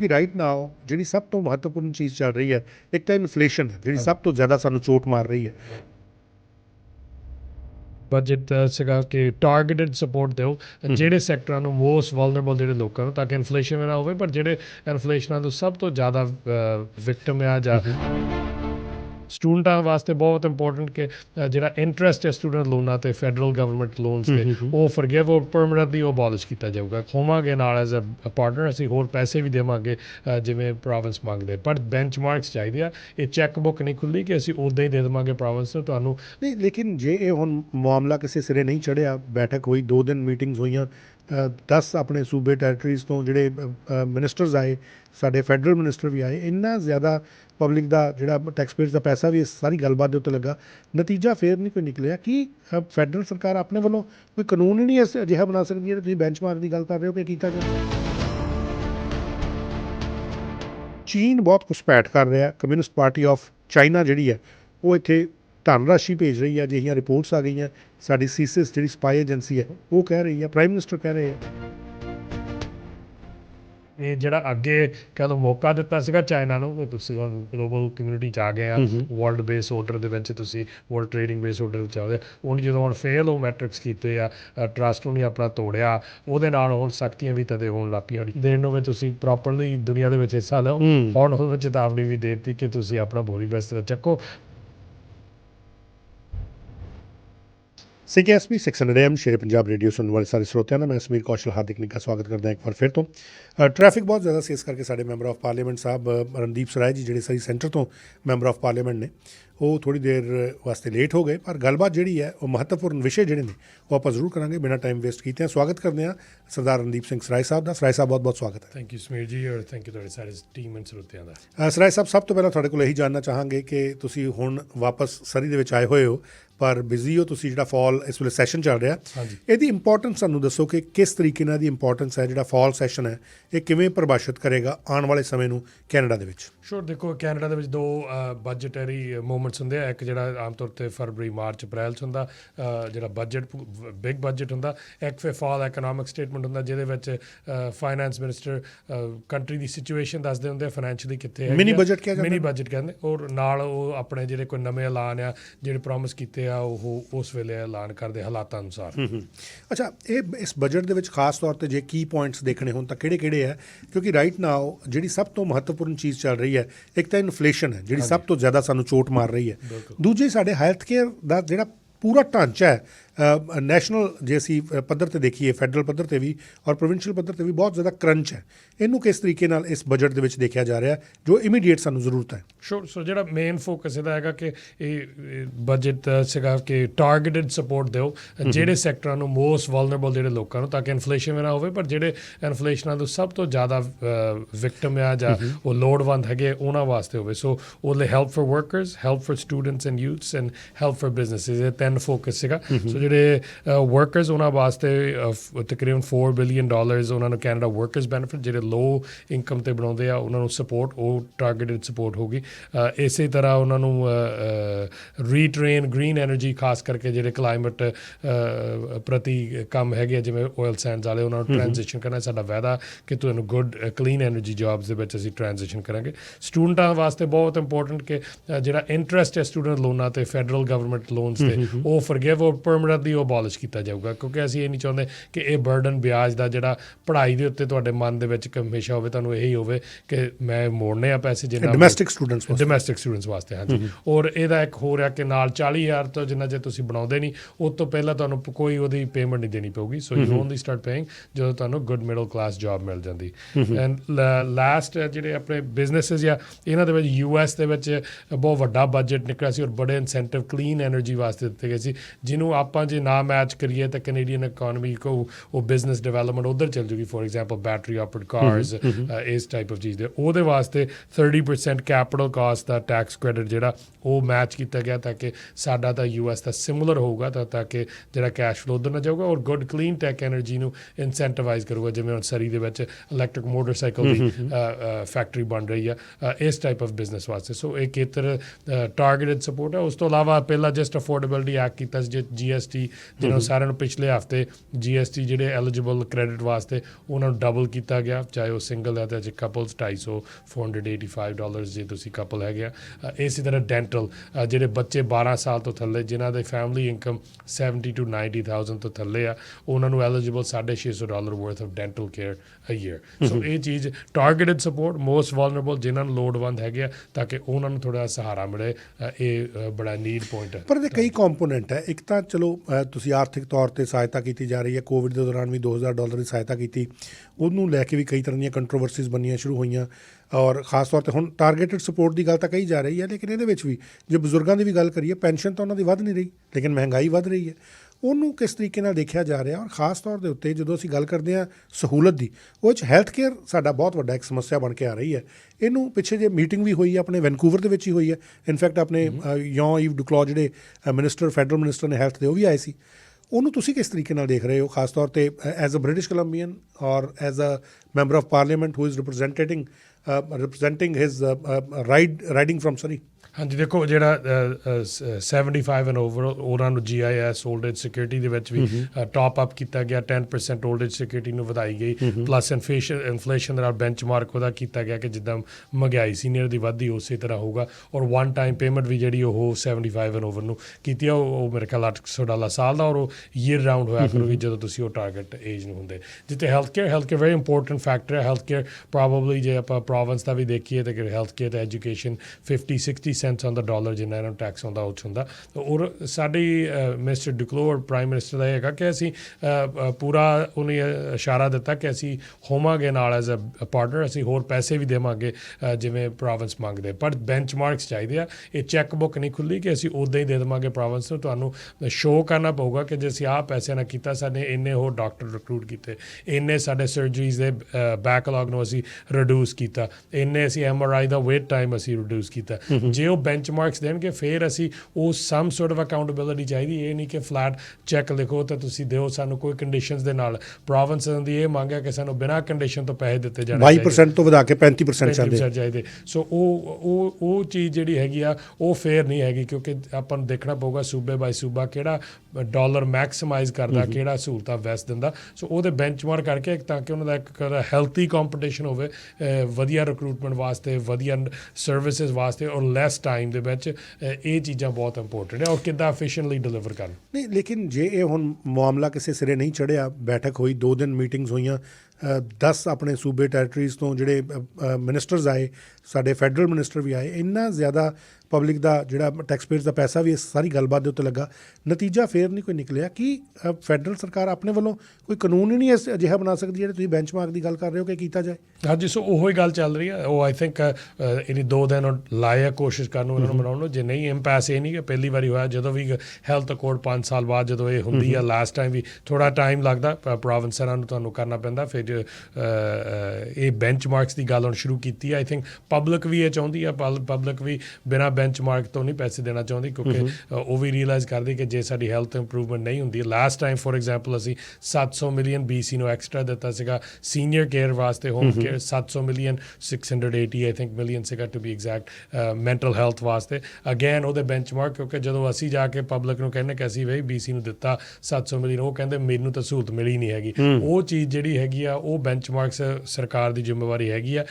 ਕਿ right now ਜਿਹੜੀ ਸਭ ਤੋਂ ਮਹੱਤਵਪੂਰਨ ਚੀਜ਼ ਚੱਲ ਰਹੀ ਹੈ ਇੱਕ ਤਾਂ ਇਨਫਲੇਸ਼ਨ ਜਿਹੜੀ ਸਭ ਤੋਂ ਜ਼ਿਆਦਾ ਸਾਨੂੰ ਚੋਟ ਮਾਰ ਰਹੀ ਹੈ। ਬਜਟ ਸੀਗਾ ਕਿ ਟਾਰਗੇਟਡ ਸਪੋਰਟ ਦਿਓ ਜਿਹੜੇ ਸੈਕਟਰਾਂ ਨੂੰ ਮੋਸਟ ਵਲਨਰੇਬਲ ਜਿਹੜੇ ਲੋਕਾਂ ਨੂੰ ਤਾਂ ਕਿ ਇਨਫਲੇਸ਼ਨ ਨਾ ਹੋਵੇ ਪਰ ਜਿਹੜੇ ਇਨਫਲੇਸ਼ਨਾਂ ਤੋਂ ਸਭ ਤੋਂ ਜ਼ਿਆਦਾ ਵਿਕਟਮ ਆ ਜਾਂ ਸਟੂਡੈਂਟਾਂ ਵਾਸਤੇ ਬਹੁਤ ਇੰਪੋਰਟੈਂਟ ਕਿ ਜਿਹੜਾ ਇੰਟਰਸਟ ਹੈ ਸਟੂਡੈਂਟ ਲੋਨਾਂ ਤੇ ਫੈਡਰਲ ਗਵਰਨਮੈਂਟ ਲੋਨਸ ਤੇ ਉਹ ਫੋਰਗਿਵ ਉਹ ਪਰਮਨੈਂਟਲੀ ਉਹ abolish ਕੀਤਾ ਜਾਊਗਾ। ਹੋਵਾਂਗੇ ਨਾਲ ਐਜ਼ ਅ ਪਾਰਟਨਰ ਅਸੀਂ ਹੋਰ ਪੈਸੇ ਵੀ ਦੇਵਾਂਗੇ ਜਿਵੇਂ ਪ੍ਰੋਵਿੰਸ ਮੰਗਦੇ। ਪਰ ਬੈਂਚਮਾਰਕਸ ਚਾਹੀਦੇ ਆ। ਇਹ ਚੈੱਕ ਬੁੱਕ ਨਹੀਂ ਖੁੱਲੀ ਕਿ ਅਸੀਂ ਉਦਾਂ ਹੀ ਦੇ ਦੇਵਾਂਗੇ ਪ੍ਰੋਵਿੰਸ ਨੂੰ ਤੁਹਾਨੂੰ ਨਹੀਂ ਲੇਕਿਨ ਜੇ ਇਹ ਹੁਣ ਮਾਮਲਾ ਕਿਸੇ ਸਿਰੇ ਨਹੀਂ ਚੜਿਆ ਬੈਠਕ ਹੋਈ ਦੋ ਦਿਨ ਮੀਟਿੰਗਸ ਹੋਈਆਂ ਦਸ ਆਪਣੇ ਸੂਬੇ ਟੈਰੇਟਰੀਜ਼ ਤੋਂ ਜਿਹੜੇ ਮਨਿਸਟਰਸ ਆਏ, ਸਾਡੇ ਫੈਡਰਲ ਮਨਿਸਟਰ ਵੀ ਆਏ, ਇੰਨਾ ਜ਼ਿਆਦਾ ਪਬਲਿਕ ਦਾ ਜਿਹੜਾ ਟੈਕਸਪੇਅਰਸ ਦਾ ਪੈਸਾ ਵੀ ਇਸ ਸਾਰੀ ਗੱਲਬਾਤ ਦੇ ਉੱਤੇ ਲੱਗਾ। ਨਤੀਜਾ ਫਿਰ ਨਹੀਂ ਕੋਈ ਨਿਕਲਿਆ ਕਿ ਫੈਡਰਲ ਸਰਕਾਰ ਆਪਣੇ ਵੱਲੋਂ ਕੋਈ ਕਾਨੂੰਨ ਹੀ ਨਹੀਂ ਇਸ ਅਜਿਹਾ ਬਣਾ ਸਕਦੀ ਹੈ, ਤੁਸੀਂ ਬੈਂਚਮਾਰਕ ਦੀ ਗੱਲ ਕਰ ਰਹੇ ਹੋ ਕਿ ਕੀਤਾ ਜਾਵੇ ਚੀਨ ਬਹੁਤ ਘੁਸਪੈਠ ਕਰ ਰਿਹਾ ਕਮਿਊਨਿਸਟ ਪਾਰਟੀ ਆਫ ਚਾਈਨਾ ਜਿਹੜੀ ਹੈ, ਉਹ ਇੱਥੇ ਧਨ ਰਾਸ਼ੀ ਭੇਜ ਰਹੀ ਹੈ ਅਜਿਹੀਆਂ ਰਿਪੋਰਟਸ ਆ ਗਈਆਂ। ਸਾਡੀ ਸੀਸਿਸ ਜਿਹੜੀ ਸਪਾਈ ਏਜੰਸੀ ਹੈ ਉਹ ਕਹਿ ਰਹੀ ਹੈ ਪ੍ਰਾਈਮ ਮਿਨਿਸਟਰ ਕਹਿ ਰਹੇ ਹੈ ਇਹ ਜਿਹੜਾ ਅੱਗੇ ਕਹਿ ਲਓ ਮੌਕਾ ਦਿੱਤਾ ਸੀਗਾ ਚਾਈਨਾ ਨੂੰ ਤੁਸੀਂ ਗਲੋਬਲ ਕਮਿਊਨਿਟੀ ਚ ਆ ਗਏ ਆ। ਵਰਲਡ ਬੇਸ ਆਰਡਰ ਦੇ ਵਿੱਚ ਤੁਸੀਂ ਵਰਲਡ ਟ੍ਰੇਡਿੰਗ ਬੇਸ ਆਰਡਰ ਵਿੱਚ ਆਉਂਦੇ ਹੁਣ ਜਦੋਂ ਹੁਣ ਫੇਲ ਉਹ ਮੈਟ੍ਰਿਕਸ ਕੀਤੇ ਆ ਟਰਸਟ ਨੂੰ ਨਹੀਂ ਆਪਣਾ ਤੋੜਿਆ ਉਹਦੇ ਨਾਲ ਹੁਣ ਸਖਤੀਆਂ ਵੀ ਤਦੇ ਹੋਣ ਲੱਪੀਆਂ ਦੇਣ ਨੂੰ ਵੀ ਤੁਸੀਂ ਪ੍ਰੋਪਰਲੀ ਦੁਨੀਆ ਦੇ ਵਿੱਚ ਹਿੱਸਾ ਲਓ। ਹੂੰ। ਹੁਣ ਉਹ ਚੇਤਾਵਨੀ ਵੀ ਦੇ ਦਿੱਤੀ ਕਿ ਤੁਸੀਂ ਆਪਣਾ ਬੋਰੀ ਬਸਤਰ ਚੱਕੋ। ਸੀਕੇਐਸਪੀ 600 ਐਮ ਸ਼ੇਰ ਪੰਜਾਬ ਰੇਡੀਓ ਸੁਣਨ ਵਾਲੇ ਸਾਰੇ ਸਰੋਤਿਆਂ ਦਾ ਮੈਂ ਸਮੀਰ ਕੌਸ਼ਲ ਹਾਰਦਿਕ ਨਿੱਘਾ ਸਵਾਗਤ ਕਰਦਾ ਹਾਂ ਇੱਕ ਵਾਰ ਫਿਰ ਤੋਂ ਅ, ਟ੍ਰੈਫਿਕ ਬਹੁਤ ਜ਼ਿਆਦਾ ਸੀ ਇਸ ਕਰਕੇ ਸਾਡੇ member of parliament sahib uh, Randeep Sarai ji ਜਿਹੜੇ ਸਹੀ ਸੈਂਟਰ ਤੋਂ ਮੈਂਬਰ ਆਫ ਪਾਰਲੀਮੈਂਟ ਨੇ ਉਹ ਥੋੜੀ ਦੇਰ ਵਾਸਤੇ ਲੇਟ ਹੋ ਗਏ ਪਰ ਗੱਲਬਾਤ ਜਿਹੜੀ ਹੈ ਉਹ ਮਹੱਤਵਪੂਰਨ ਵਿਸ਼ੇ ਜਿਹੜੇ ਨੇ ਉਹ ਆਪਾਂ ਜ਼ਰੂਰ ਕਰਾਂਗੇ ਬਿਨਾਂ ਟਾਈਮ ਵੇਸਟ ਕੀਤੇ ਸਵਾਗਤ ਕਰਦੇ ਹਾਂ ਸਰਦਾਰ ਰਣਦੀਪ ਸਿੰਘ ਸਰਾਏ ਸਾਹਿਬ ਦਾ। ਸਰਾਏ ਸਾਹਿਬ ਬਹੁਤ ਬਹੁਤ ਸਵਾਗਤ ਹੈ। ਥੈਂਕ ਯੂ ਸਮੀਰ ਜੀ ਔਰ ਥੈਂਕ ਯੂ ਤੁਹਾਡੇ ਸਾਰੇ ਟੀਮ ਐਂਡ ਸਰੋਤਿਆਂ ਦਾ। ਸਰਾਏ ਸਾਹਿਬ ਸਭ ਤੋਂ ਪਹਿਲਾਂ ਤੁਹਾਡੇ ਕੋਲ ਇਹੀ ਜਾਣਨਾ ਚਾਹਾਂਗੇ ਕਿ ਤੁਸੀਂ ਹੁਣ ਵਾਪਸ ਸਰੀ ਦੇ ਵਿੱਚ ਆਏ ਹੋਏ ਹੋ ਪਰ ਬਿਜ਼ੀ ਹੋ ਤੁਸੀਂ ਜਿਹੜਾ ਫਾਲ ਇਸ ਵੇਲੇ ਸੈਸ਼ਨ ਚੱਲ ਰਿਹਾ। ਇਹਦੀ ਇੰਪੋਰਟੈਂਸ ਸਾਨੂੰ ਦੱਸੋ ਕਿ ਕਿਸ ਤਰੀਕੇ ਨਾਲ ਦੀ ਇੰਪੋਰਟੈਂਸ ਹੈ ਜਿਹੜਾ ਫਾਲ ਸੈਸ਼ਨ ਹੈ ਇਹ ਕਿਵੇਂ ਪਰਿਭਾਸ਼ਿਤ ਕਰੇਗਾ ਆਉਣ ਵਾਲੇ ਸਮੇਂ ਨੂੰ ਕੈਨੇਡਾ ਦੇ ਵਿੱਚ? ਸ਼ੋਰ ਦੇਖੋ ਕੈਨੇਡਾ ਦੇ ਵਿੱਚ ਦੋ ਬਜਟਰੀ ਮੂਵਮੈਂਟਸ ਹੁੰਦੇ ਆ ਇੱਕ ਜਿਹੜਾ ਆਮ ਤੌਰ ਤੇ ਫਰਵਰੀ ਮਾਰਚ ਅਪ੍ਰੈਲ 'ਚ ਹੁੰਦਾ ਜਿਹੜਾ ਬਜਟ ਬਿਗ ਬਜਟ ਹੁੰਦਾ ਇੱਕ ਫਿਰ ਫਾਲ ਇਕਨੋਮਿਕ ਸਟੇਟਮੈਂਟ ਹੁੰਦਾ ਜਿਹਦੇ ਵਿੱਚ ਫਾਈਨੈਂਸ ਮਿਨਿਸਟਰ ਕੰਟਰੀ ਦੀ ਸਿਚੁਏਸ਼ਨ ਦੱਸਦੇ ਹੁੰਦੇ ਆ ਫਾਈਨੈਂਸ਼ੀਅਲੀ ਕਿੱਥੇ ਹੈ Mini budget ਕਿਹਾ ਜਾਂਦਾ? ਮਿਨੀ ਬਜਟ ਕਹਿੰਦੇ ਔਰ ਨਾਲ ਉਹ ਆਪਣੇ ਜਿਹੜੇ ਕੋਈ ਨਵੇਂ ਐਲਾਨ ਆ ਜਿਹੜੇ ਪ੍ਰੋਮਿਸ ਕੀਤੇ ਆ ਉਹ ਉਸ ਵੇਲੇ ਐਲਾਨ ਕਰਦੇ ਹਾਲਾਤਾਂ ਅਨੁਸਾਰ। ਅੱਛਾ ਇਹ ਇਸ ਬਜਟ ਦੇ ਵਿੱਚ ਖਾਸ ਤੌਰ ਤੇ ਜੇ ਕੀ ਪੁਆਇੰਟਸ ਦੇਖਣੇ ਹੋਣ ਤਾਂ ਕਿਹੜੇ ਕਿਹੜੇ ਹੈ ਕਿਉਂਕਿ ਰਾਈਟ ਨਾਓ ਜਿਹੜੀ ਸਭ ਤੋਂ ਮਹੱਤਵਪੂਰਨ ਚੀਜ਼ ਚੱਲ ਰਹੀ ਹੈ ਇੱਕ ਤਾਂ ਇਨਫਲੇਸ਼ਨ ਹੈ ਜਿਹੜੀ ਸਭ ਤੋਂ ਜ਼ਿਆਦਾ ਸਾਨੂੰ ਚੋਟ ਮਾਰ ਰਹੀ ਹੈ। ਦੂਜੇ ਸਾਡੇ ਹੈਲਥ ਕੇਅਰ ਦਾ ਜਿਹੜਾ ਪੂਰਾ ਢਾਂਚਾ ਹੈ ਨੈਸ਼ਨਲ ਜੇ ਅਸੀਂ ਪੱਧਰ ਤੇ ਦੇਖੀਏ ਫੈਡਰਲ ਪੱਧਰ ਤੇ ਵੀ ਔਰ ਪ੍ਰੋਵਿੰਸ਼ੀਅਲ ਪੱਧਰ ਤੇ ਵੀ ਬਹੁਤ ਜ਼ਿਆਦਾ ਕਰੰਚ ਹੈ। ਇਹਨੂੰ ਕਿਸ ਤਰੀਕੇ ਨਾਲ ਇਸ ਬਜਟ ਦੇ ਵਿੱਚ ਦੇਖਿਆ ਜਾ ਰਿਹਾ ਜੋ ਇਮੀਡੀਏਟ ਸਾਨੂੰ ਜ਼ਰੂਰਤ ਹੈ? ਸ਼ੋਰ ਸੋ ਜਿਹੜਾ ਮੇਨ ਫੋਕਸ ਇਹਦਾ ਹੈਗਾ ਕਿ ਇਹ ਬਜਟ ਸਿਗਾ ਕਿ ਟਾਰਗੇਟਡ ਸਪੋਰਟ ਦਿਓ ਜਿਹੜੇ ਸੈਕਟਰਾਂ ਨੂੰ ਮੋਸਟ ਵਲਨਰੇਬਲ ਜਿਹੜੇ ਲੋਕਾਂ ਨੂੰ ਤਾਂ ਕਿ ਇਨਫਲੇਸ਼ਨ ਵੀ ਨਾ ਹੋਵੇ ਪਰ ਜਿਹੜੇ ਇਨਫਲੇਸ਼ਨਾਂ ਤੋਂ ਸਭ ਤੋਂ ਜ਼ਿਆਦਾ ਵਿਕਟਮ ਆ ਜਾਂ ਉਹ ਲੋੜਵੰਦ ਹੈਗੇ ਉਹਨਾਂ ਵਾਸਤੇ ਹੋਵੇ। ਸੋ ਉਹਦੇ help for workers help for students and youths and help for businesses ਇਹ ਤਿੰਨ ਫੋਕਸ ਸੀਗਾ। ਸੋ ਜਿਹੜੇ ਵਰਕਰਸ ਉਹਨਾਂ ਵਾਸਤੇ ਤਕਰੀਬਨ 4 ਬਿਲੀਅਨ ਡਾਲਰਸ ਉਹਨਾਂ ਨੂੰ ਕੈਨੇਡਾ ਵਰਕਰਸ ਬੈਨੀਫਿਟ ਜਿਹੜੇ ਲੋ ਇਨਕਮ ਤੇ ਬਣਾਉਂਦੇ ਆ ਉਹਨਾਂ ਨੂੰ ਸਪੋਰਟ ਉਹ ਟਾਰਗੇਟਡ ਸਪੋਰਟ ਹੋਗੀ ਇਸੇ ਤਰ੍ਹਾਂ ਉਹਨਾਂ ਨੂੰ ਰੀਟ੍ਰੇਨ ਗ੍ਰੀਨ એનર્ਜੀ ਖਾਸ ਕਰਕੇ ਜਿਹੜੇ ਕਲਾਈਮੇਟ ਪ੍ਰਤੀ ਕੰਮ ਹੈਗੇ ਆ ਜਿਵੇਂ ਆਇਲ ਸੈਂਡਸ ਵਾਲੇ ਉਹਨਾਂ ਨੂੰ ਟ੍ਰਾਂਜੀਸ਼ਨ ਕਰਨਾ ਸਾਡਾ ਵਾਅਦਾ ਕਿ ਤੁਹਾਨੂੰ ਗੁੱਡ ਕਲੀਨ એનર્ਜੀ ਜੌਬਸ ਦੇ ਵਿੱਚ ਅਸੀਂ ਟ੍ਰਾਂਜੀਸ਼ਨ ਕਰਾਂਗੇ। ਸਟੂਡੈਂਟਾਂ ਵਾਸਤੇ ਬਹੁਤ ਇੰਪੋਰਟੈਂਟ ਕਿ ਜਿਹੜਾ ਇੰਟਰਸਟ ਹੈ ਸਟੂਡੈਂਟ ਲੋਨਾਂ ਤੇ ਫੈਡਰਲ ਗਵਰਨਮੈਂਟ ਲੋਨਸ ਤੇ ਉਹ ਫੋਰਗਿਵ ਔਰ ਪਰਮਨੈਂਟ ਸਟੂਡੈਂਟ ਦੀ ਉਹ ਬੋਲਿਸ਼ ਕੀਤਾ ਜਾਊਗਾ ਕਿਉਂਕਿ ਅਸੀਂ ਇਹ ਨਹੀਂ ਚਾਹੁੰਦੇ ਕਿ ਇਹ ਬਰਡਨ ਵਿਆਜ ਦਾ ਜਿਹੜਾ ਪੜ੍ਹਾਈ ਦੇ ਉੱਤੇ ਤੁਹਾਡੇ ਮਨ ਦੇ ਵਿੱਚ ਹਮੇਸ਼ਾ ਹੋਵੇ ਤੁਹਾਨੂੰ ਇਹੀ ਹੋਵੇ ਕਿ ਮੈਂ ਮੋੜਨੇ ਆ ਪੈਸੇ ਜਿੰਨਾ ਡੋਮੈਸਟਿਕ ਸਟੂਡੈਂਟਸ ਵਾਸਤੇ। ਡੋਮੈਸਟਿਕ ਸਟੂਡੈਂਟਸ ਵਾਸਤੇ ਹਾਂਜੀ। ਔਰ ਇਹਦਾ ਇੱਕ ਹੋਰ ਆ ਕਿ ਨਾਲ 40000 ਤੋਂ ਜਿੰਨਾ ਜੇ ਤੁਸੀਂ ਬਣਾਉਂਦੇ ਨਹੀਂ ਉਸ ਤੋਂ ਪਹਿਲਾਂ ਤੁਹਾਨੂੰ ਕੋਈ ਉਹਦੀ ਪੇਮੈਂਟ ਨਹੀਂ ਦੇਣੀ ਪਊਗੀ। So you only start paying ਜਦੋਂ ਤੁਹਾਨੂੰ ਗੁੱਡ ਮਿਡਲ ਕਲਾਸ ਜੌਬ ਮਿਲ ਜਾਂਦੀ। ਐਂਡ ਲਾਸਟ ਜਿਹੜੇ ਆਪਣੇ ਬਿਜ਼ਨੈਸਸ ਜਾਂ ਇਹਨਾਂ ਦੇ ਵਿੱਚ ਯੂ ਐਸ ਦੇ ਵਿੱਚ ਬਹੁਤ ਵੱਡਾ ਬਜਟ ਨਿਕਲਿਆ ਸੀ ਔਰ ਬੜੇ ਇਨਸੈਂਟਿਵ ਕਲੀਨ ਐਨਰਜੀ ਵਾਸਤੇ ਦਿੱਤੇ ਗਏ ਸੀ ਜਿਹਨੂੰ ਆਪਾਂ ਆਪਾਂ ਜੇ ਨਾ ਮੈਚ ਕਰੀਏ ਤਾਂ ਕੈਨੇਡੀਅਨ ਇਕਨੋਮੀ ਕੋ ਉਹ ਬਿਜ਼ਨਸ ਡਿਵੈਲਪਮੈਂਟ ਉਧਰ ਚੱਲ ਜੂਗੀ for example battery operated cars ਇਸ ਟਾਈਪ ਆਫ ਚੀਜ਼ ਦੇ। ਉਹਦੇ ਵਾਸਤੇ 30% ਕੈਪੀਟਲ ਕਾਸਟ ਦਾ ਟੈਕਸ ਕ੍ਰੈਡਿਟ ਜਿਹੜਾ ਉਹ ਮੈਚ ਕੀਤਾ ਗਿਆ ਤਾਂ ਕਿ ਸਾਡਾ ਤਾਂ ਯੂਐਸ ਦਾ ਸਿਮਿਲਰ ਹੋਊਗਾ ਤਾਂ ਤਾਂ ਕਿ ਜਿਹੜਾ ਕੈਸ਼ ਫਲੋ ਉਧਰ ਨਾ ਜਾਊਗਾ ਔਰ ਗੁੱਡ ਕਲੀਨ ਟੈਕ એનર્ਜੀ ਨੂੰ ਇਨਸੈਂਟੀਵਾਈਜ਼ ਕਰੂਗਾ ਜਿਵੇਂ ਹੁਣ ਸਰੀ ਦੇ ਵਿੱਚ ਇਲੈਕਟ੍ਰਿਕ ਮੋਟਰਸਾਈਕਲ ਦੀ ਫੈਕਟਰੀ ਬਣ ਰਹੀ ਹੈ ਇਸ ਟਾਈਪ ਆਫ ਬਿਜ਼ਨਸ ਵਾਸਤੇ। ਸੋ ਇਹ ਖੇਤਰ ਟਾਰਗੇਟਡ ਸਪੋਰਟ ਹੈ। ਉਸ ਤੋਂ ਇਲਾਵਾ ਪਹਿਲਾਂ ਜਸਟ ਅਫੋਰਡੇਬਿਲਟੀ ਐਕਟ ਕੀਤਾ ਜਿਸ ਜੀਐਸ GST ਜਿਹਨਾਂ ਸਾਰਿਆਂ ਨੂੰ ਪਿਛਲੇ ਹਫ਼ਤੇ GST ਜਿਹੜੇ ਐਲੀਜੀਬਲ ਕ੍ਰੈਡਿਟ ਵਾਸਤੇ ਉਹਨਾਂ ਨੂੰ ਡਬਲ ਕੀਤਾ ਗਿਆ ਚਾਹੇ ਉਹ ਸਿੰਗਲ ਹੈ ਤੇ ਜੇ ਕਪਲਸ 250 485 ਡਾਲਰਸ ਜੇ ਤੁਸੀਂ ਕਪਲ ਹੈਗੇ ਆ। ਅ, ਇਸੇ ਤਰ੍ਹਾਂ ਡੈਂਟਲ ਜਿਹੜੇ ਬੱਚੇ 12 ਸਾਲ ਤੋਂ ਥੱਲੇ ਜਿਨ੍ਹਾਂ ਦੇ ਫੈਮਿਲੀ ਇਨਕਮ 70 ਟੂ 90000 ਤੋਂ ਥੱਲੇ ਆ ਉਹਨਾਂ ਨੂੰ eligible 650 dollar worth of dental care a year so ਇਹ ਚੀਜ਼ ਟਾਰਗੇਟਡ ਸਪੋਰਟ ਮੋਸਟ ਵਲਨਰੇਬਲ ਜਿਨ੍ਹਾਂ ਨੂੰ ਲੋੜਵੰਦ ਹੈਗੇ ਆ ਤਾਂ ਕਿ ਉਹਨਾਂ ਨੂੰ ਥੋੜਾ ਸਹਾਰਾ ਮਿਲੇ ਇਹ ਬੜਾ ਨੀਡ ਪੁਆਇੰਟ ਹੈ। ਪਰ ਇਹਦੇ ਕਈ ਕੰਪੋਨੈਂਟ ਹੈ। ਇੱਕ ਤਾਂ ਚਲੋ ਤੁਸੀਂ ਆਰਥਿਕ ਤੌਰ ਤੇ ਸਹਾਇਤਾ ਕੀਤੀ ਜਾ ਰਹੀ ਹੈ। ਕੋਵਿਡ ਦੇ ਦੌਰਾਨ ਵੀ 2000 ਡਾਲਰ ਦੀ ਸਹਾਇਤਾ ਕੀਤੀ। ਉਹਨੂੰ ਲੈ ਕੇ ਵੀ ਕਈ ਤਰ੍ਹਾਂ ਦੀਆਂ ਕੰਟਰੋਵਰਸੀਜ਼ ਬਣਨੀਆਂ ਸ਼ੁਰੂ ਹੋਈਆਂ। ਔਰ ਖਾਸ ਤੌਰ ਤੇ ਹੁਣ ਟਾਰਗੇਟਡ ਸਪੋਰਟ ਦੀ ਗੱਲ ਤਾਂ ਕਹੀ ਜਾ ਰਹੀ ਹੈ ਲੇਕਿਨ ਇਹਦੇ ਵਿੱਚ ਵੀ ਜੇ ਬਜ਼ੁਰਗਾਂ ਦੀ ਵੀ ਗੱਲ ਕਰੀਏ ਪੈਨਸ਼ਨ ਤਾਂ ਉਹਨਾਂ ਦੀ ਵੱਧ ਨਹੀਂ ਰਹੀ ਲੇਕਿਨ ਮਹਿੰਗਾਈ ਵੱਧ ਰਹੀ ਹੈ। ਉਹਨੂੰ ਕਿਸ ਤਰੀਕੇ ਨਾਲ ਦੇਖਿਆ ਜਾ ਰਿਹਾ ਔਰ ਖਾਸ ਤੌਰ ਦੇ ਉੱਤੇ ਜਦੋਂ ਅਸੀਂ ਗੱਲ ਕਰਦੇ ਹਾਂ ਸਹੂਲਤ ਦੀ ਉਹ ਚ ਹੈਲਥ ਕੇਅਰ ਸਾਡਾ ਬਹੁਤ ਵੱਡਾ ਇੱਕ ਸਮੱਸਿਆ ਬਣ ਕੇ ਆ ਰਹੀ ਹੈ। ਇਹਨੂੰ ਪਿੱਛੇ ਜੇ ਮੀਟਿੰਗ ਵੀ ਹੋਈ ਹੈ ਆਪਣੇ ਵੈਨਕੂਵਰ ਦੇ ਵਿੱਚ ਹੀ ਹੋਈ ਹੈ। ਇਨਫੈਕਟ ਆਪਣੇ ਯੋਂ ਈਵ ਡੁਕਲੋ ਜਿਹੜੇ ਮਿਨਿਸਟਰ ਫੈਡਰਲ ਮਿਨਿਸਟਰ ਨੇ ਹੈਲਥ ਦੇ ਉਹ ਵੀ ਆਏ ਸੀ। ਉਹਨੂੰ ਤੁਸੀਂ ਕਿਸ ਤਰੀਕੇ ਨਾਲ ਦੇਖ ਰਹੇ ਹੋ? ਖਾਸ ਤੌਰ ਤੇ as a British Columbian or as a member of parliament who is representing representing his ride riding from Surrey ਹਾਂਜੀ ਦੇਖੋ ਜਿਹੜਾ ਅ, ਅ, ਸ- 75 ਐਂਡ ਓਵਰ ਉਹਨਾਂ ਨੂੰ GIS 올ਡ ਏਜ ਸਿਕਿਉਰਿਟੀ ਦੇ ਵਿੱਚ ਵੀ ਟਾਪ ਅਪ ਕੀਤਾ ਗਿਆ 10% 올ਡ ਏਜ ਸਿਕਿਉਰਿਟੀ ਨੂੰ ਵਧਾਈ ਗਈ। ਪਲੱਸ ਇਨਫਲੇਸ਼ਨ ਇਨਫਲੇਸ਼ਨ ਦੇ ਬੈਂਚਮਾਰਕ ਉਹਦਾ ਕੀਤਾ ਗਿਆ ਕਿ ਜਿੱਦਾਂ ਮਹਿੰਗਾਈ ਸੀਨੀਅਰ ਦੀ ਵਧਦੀ ਉਸੇ ਤਰ੍ਹਾਂ ਹੋਊਗਾ। ਔਰ ਵਨ ਟਾਈਮ ਪੇਮੈਂਟ ਵੀ ਜਿਹੜੀ ਉਹ 75 ਐਂਡ ਓਵਰ ਨੂੰ ਕੀਤੀ ਆ ਉਹ ਉਹ ਮੇਰੇ ਖਿਆਲ 800 ਡਾਲਰ ਸਾਲ ਦਾ ਔਰ ਉਹ ਈਅਰ ਰਾਉਂਡ ਹੋਇਆ ਕਰੂਗੀ ਜਦੋਂ ਤੁਸੀਂ ਉਹ ਟਾਰਗੇਟ ਏਜ ਨੂੰ ਹੁੰਦੇ। ਜਿੱਤੇ health care health care very important factor ਹੈ। ਹੈਲਥ ਕੇਅਰ ਪ੍ਰੋਬਬਲੀ ਜੇ ਆਪਾਂ ਪ੍ਰੋਵਿੰਸ ਦਾ ਵੀ ਦੇਖੀਏ ਤੇ ਹੈਲਥ ਕੇਅਰ ਤੇ education 50 60 cents on the dollar ਜਿੰਨਾ ਇਹਨਾਂ ਨੂੰ ਟੈਕਸ ਆਉਂਦਾ, ਉਹ 'ਚ ਹੁੰਦਾ। ਔਰ ਸਾਡੀ ਮਿਸਟਰ ਡਿਕਲੋਰ ਪ੍ਰਾਈਮ ਮਿਨਿਸਟਰ ਦਾ ਹੈਗਾ ਕਿ ਅਸੀਂ ਪੂਰਾ ਉਹਨੇ ਇਸ਼ਾਰਾ ਦਿੱਤਾ ਕਿ ਅਸੀਂ ਹੋਵਾਂਗੇ ਨਾਲ ਐਜ਼ ਅ ਪਾਰਟਨਰ ਅਸੀਂ ਹੋਰ ਪੈਸੇ ਵੀ ਦੇਵਾਂਗੇ ਜਿਵੇਂ ਪ੍ਰੋਵਿੰਸ ਮੰਗਦੇ। ਪਰ ਬੈਂਚਮਾਰਕਸ ਚਾਹੀਦੇ ਆ। ਇਹ ਚੈੱਕ ਬੁੱਕ ਨਹੀਂ ਖੁੱਲੀ ਕਿ ਅਸੀਂ ਉਦਾਂ ਹੀ ਦੇ ਦੇਵਾਂਗੇ ਪ੍ਰੋਵਿੰਸ ਨੂੰ। ਤੁਹਾਨੂੰ ਸ਼ੋਅ ਕਰਨਾ ਪਊਗਾ ਕਿ ਜੇ ਅਸੀਂ ਆਹ ਪੈਸੇ ਨਾਲ ਕੀਤਾ, ਸਾਡੇ ਇੰਨੇ ਹੋਰ ਡਾਕਟਰ ਰਿਕਰੂਟ ਕੀਤੇ। ਇੰਨੇ ਸਾਡੇ ਸਰਜਰੀਜ਼ ਦੇ ਬੈਕਲੌਗ ਨੂੰ ਅਸੀਂ ਰਿਡਿਊਸ ਕੀਤਾ। ਇੰਨੇ ਅਸੀਂ ਐਮਆਰਆਈ ਦਾ ਵੇਟ ਟਾਈਮ ਅਸੀਂ ਰਿਡਿਊਸ ਕੀਤਾ। ਜੇ ਉਹ ਬੈਂਚਮਾਰਕਸ ਦੇਣਗੇ ਫਿਰ ਅਸੀਂ ਉਹ ਸਮ ਸੋਰਟ ਆਫ ਅਕਾਊਂਟੇਬਿਲਿਟੀ ਚਾਹੀਦੀ ਇਹ ਨਹੀਂ ਕਿ ਫਲੈਟ ਚੈੱਕ ਲਿਖੋ ਤਾਂ ਤੁਸੀਂ ਦਿਓ ਸਾਨੂੰ ਕੋਈ ਕੰਡੀਸ਼ਨਸ ਦੇ ਨਾਲ। ਪ੍ਰੋਵਿੰਸ ਦੀ ਇਹ ਮੰਗ ਹੈ ਕਿ ਸਾਨੂੰ ਬਿਨਾਂ ਕੰਡੀਸ਼ਨ ਤੋਂ ਪੈਸੇ ਦਿੱਤੇ ਜਾਣੇ ਚਾਹੀਦੇ। 22% ਤੋਂ ਵਧਾ ਕੇ 35% ਚਾਹੁੰਦੇ 35% ਚਾਹੀਦੇ। ਸੋ ਉਹ ਉਹ ਉਹ ਚੀਜ਼ ਜਿਹੜੀ ਹੈਗੀ ਆ ਉਹ ਫੇਅਰ ਨਹੀਂ ਹੈਗੀ ਕਿਉਂਕਿ ਆਪਾਂ ਨੂੰ ਦੇਖਣਾ ਪਊਗਾ ਸੂਬੇ ਬਾਈ ਸੂਬਾ ਕਿਹੜਾ ਡਾਲਰ ਮੈਕਸਿਮਾਈਜ਼ ਕਰਦਾ ਕਿਹੜਾ ਸਹੂਲਤਾਂ ਵੈਸ ਦਿੰਦਾ। ਸੋ ਉਹਦੇ ਬੈਂਚਮਾਰਕ ਕਰਕੇ ਤਾਂ ਕਿ ਉਹਨਾਂ ਦਾ ਇੱਕ ਹੈਲਥੀ ਕੰਪੀਟੀਸ਼ਨ ਹੋਵੇ ਵਧੀਆ ਰਿਕਰੂਟਮੈਂਟ ਵਾਸਤੇ ਵਧੀਆ ਸਰਵਿਸਿਜ਼ ਵਾਸਤੇ ਔਰ ਲੈਸ ਟਾਈਮ ਦੇ ਵਿੱਚ ਇਹ ਚੀਜ਼ਾਂ ਬਹੁਤ ਇੰਪੋਰਟੈਂਟ ਹੈ ਔਰ ਕਿੱਦਾਂ ਐਫੀਸ਼ੀਐਂਟਲੀ ਡਿਲੀਵਰ ਕਰਨ। ਨਹੀਂ ਲੇਕਿਨ ਜੇ ਇਹ ਹੁਣ ਮਾਮਲਾ ਕਿਸੇ ਸਿਰੇ ਨਹੀਂ ਚੜਿਆ ਬੈਠਕ ਹੋਈ ਦੋ ਦਿਨ ਮੀਟਿੰਗਸ ਹੋਈਆਂ 10 ਆਪਣੇ ਸੂਬੇ ਟੈਰੀਟਰੀਜ਼ ਤੋਂ ਜਿਹੜੇ ਮਿਨਿਸਟਰਸ ਆਏ ਸਾਡੇ ਫੈਡਰਲ ਮਿਨਿਸਟਰ ਵੀ ਆਏ ਇੰਨਾ ਜ਼ਿਆਦਾ ਪਬਲਿਕ ਦਾ ਜਿਹੜਾ ਟੈਕਸਪੇਅਰਸ ਦਾ ਪੈਸਾ ਵੀ ਇਸ ਸਾਰੀ ਗੱਲਬਾਤ ਦੇ ਉੱਤੇ ਲੱਗਾ। ਨਤੀਜਾ ਫੇਰ ਨਹੀਂ ਕੋਈ ਨਿਕਲਿਆ ਕਿ ਫੈਡਰਲ ਸਰਕਾਰ ਆਪਣੇ ਵੱਲੋਂ ਕੋਈ ਕਾਨੂੰਨ ਹੀ ਨਹੀਂ ਇਸ ਅਜਿਹਾ ਬਣਾ ਸਕਦੀ ਜਿਹੜੇ ਤੁਸੀਂ ਬੈਂਚਮਾਰਕ ਦੀ ਗੱਲ ਕਰ ਰਹੇ ਹੋ ਕਿ ਕੀਤਾ ਜਾਏ? ਹਾਂਜੀ ਸੋ ਉਹੋ ਹੀ ਗੱਲ ਚੱਲ ਰਹੀ ਹੈ। ਉਹ ਆਈ ਥਿੰਕ ਇਹਨੀ ਦੋ ਦਿਨ ਉਹ ਲਾਏ ਆ ਕੋਸ਼ਿਸ਼ ਕਰਨ ਨੂੰ ਇਹਨਾਂ ਨੂੰ ਬਣਾਉਣ ਨੂੰ। ਜੇ ਨਹੀਂ ਇੰਪੈਸ ਇਹ ਨਹੀਂ ਕਿ ਪਹਿਲੀ ਵਾਰੀ ਹੋਇਆ। ਜਦੋਂ ਵੀ ਹੈਲਥ ਅਕੋਰਡ 5 ਸਾਲ ਬਾਅਦ ਜਦੋਂ ਇਹ ਹੁੰਦੀ ਆ ਲਾਸਟ ਟਾਈਮ ਵੀ ਥੋੜਾ ਟਾਈਮ ਲੱਗਦਾ। ਪ੍ਰੋਵਿੰਸਰਾਂ ਨੂੰ ਤੁਹਾਨੂੰ ਕਰਨਾ ਪੈਂਦਾ। ਫਿਰ ਇਹ ਬੈਂਚਮਾਰਕਸ ਦੀ ਗੱਲ ਹੁਣ ਸ਼ੁਰੂ ਕੀਤੀ ਆਈ ਥਿੰਕ ਪਬਲਿਕ ਵੀ ਇਹ ਚਾਹੁੰਦੀ ਆ ਪਬਲਿਕ ਵੀ ਬਿਨਾਂ ਬੈਂਚਮਾਰਕ ਤੋਂ ਨਹੀਂ ਪੈਸੇ ਦੇਣਾ ਚਾਹੁੰਦੀ ਕਿਉਂਕਿ ਉਹ ਵੀ ਰੀਅਲਾਈਜ਼ ਕਰਦੀ ਕਿ ਜੇ ਸਾਡੀ ਹੈਲਥ ਇੰਪਰੂਵਮੈਂਟ ਨਹੀਂ ਹੁੰਦੀ ਲਾਸਟ ਟਾਈਮ ਫੋਰ ਐਗਜ਼ਾਮਪਲ ਅਸੀਂ 700 ਮਿਲੀਅਨ BC ਨੂੰ ਐਕਸਟਰਾ ਦਿੱਤਾ ਸੀਗਾ ਸੀਨੀਅਰ ਕੇਅਰ ਵਾਸਤੇ home care 700 million 680 I think million ਸੀਗਾ to be exact mental health ਵਾਸਤੇ। ਅਗੇਨ ਉਹਦੇ ਬੈਂਚਮਾਰਕ ਕਿਉਂਕਿ ਜਦੋਂ ਅਸੀਂ ਜਾ ਕੇ ਪਬਲਿਕ ਨੂੰ ਕਹਿੰਦੇ ਕਿ ਅਸੀਂ ਬਈ BC ਨੂੰ ਦਿੱਤਾ 700 ਮਿਲੀਅਨ ਉਹ ਕਹਿੰਦੇ ਮੈਨੂੰ ਤਾਂ ਸਹੂਲਤ ਮਿਲੀ ਨਹੀਂ ਹੈਗੀ। ਉਹ ਚੀਜ਼ ਜਿਹੜੀ ਹੈਗੀ ਆ ਉਹ ਬੈਂਚਮਾਰਕਸ ਸਰਕਾਰ ਦੀ ਜ਼ਿੰਮੇਵਾਰੀ ਹੈਗੀ ਆ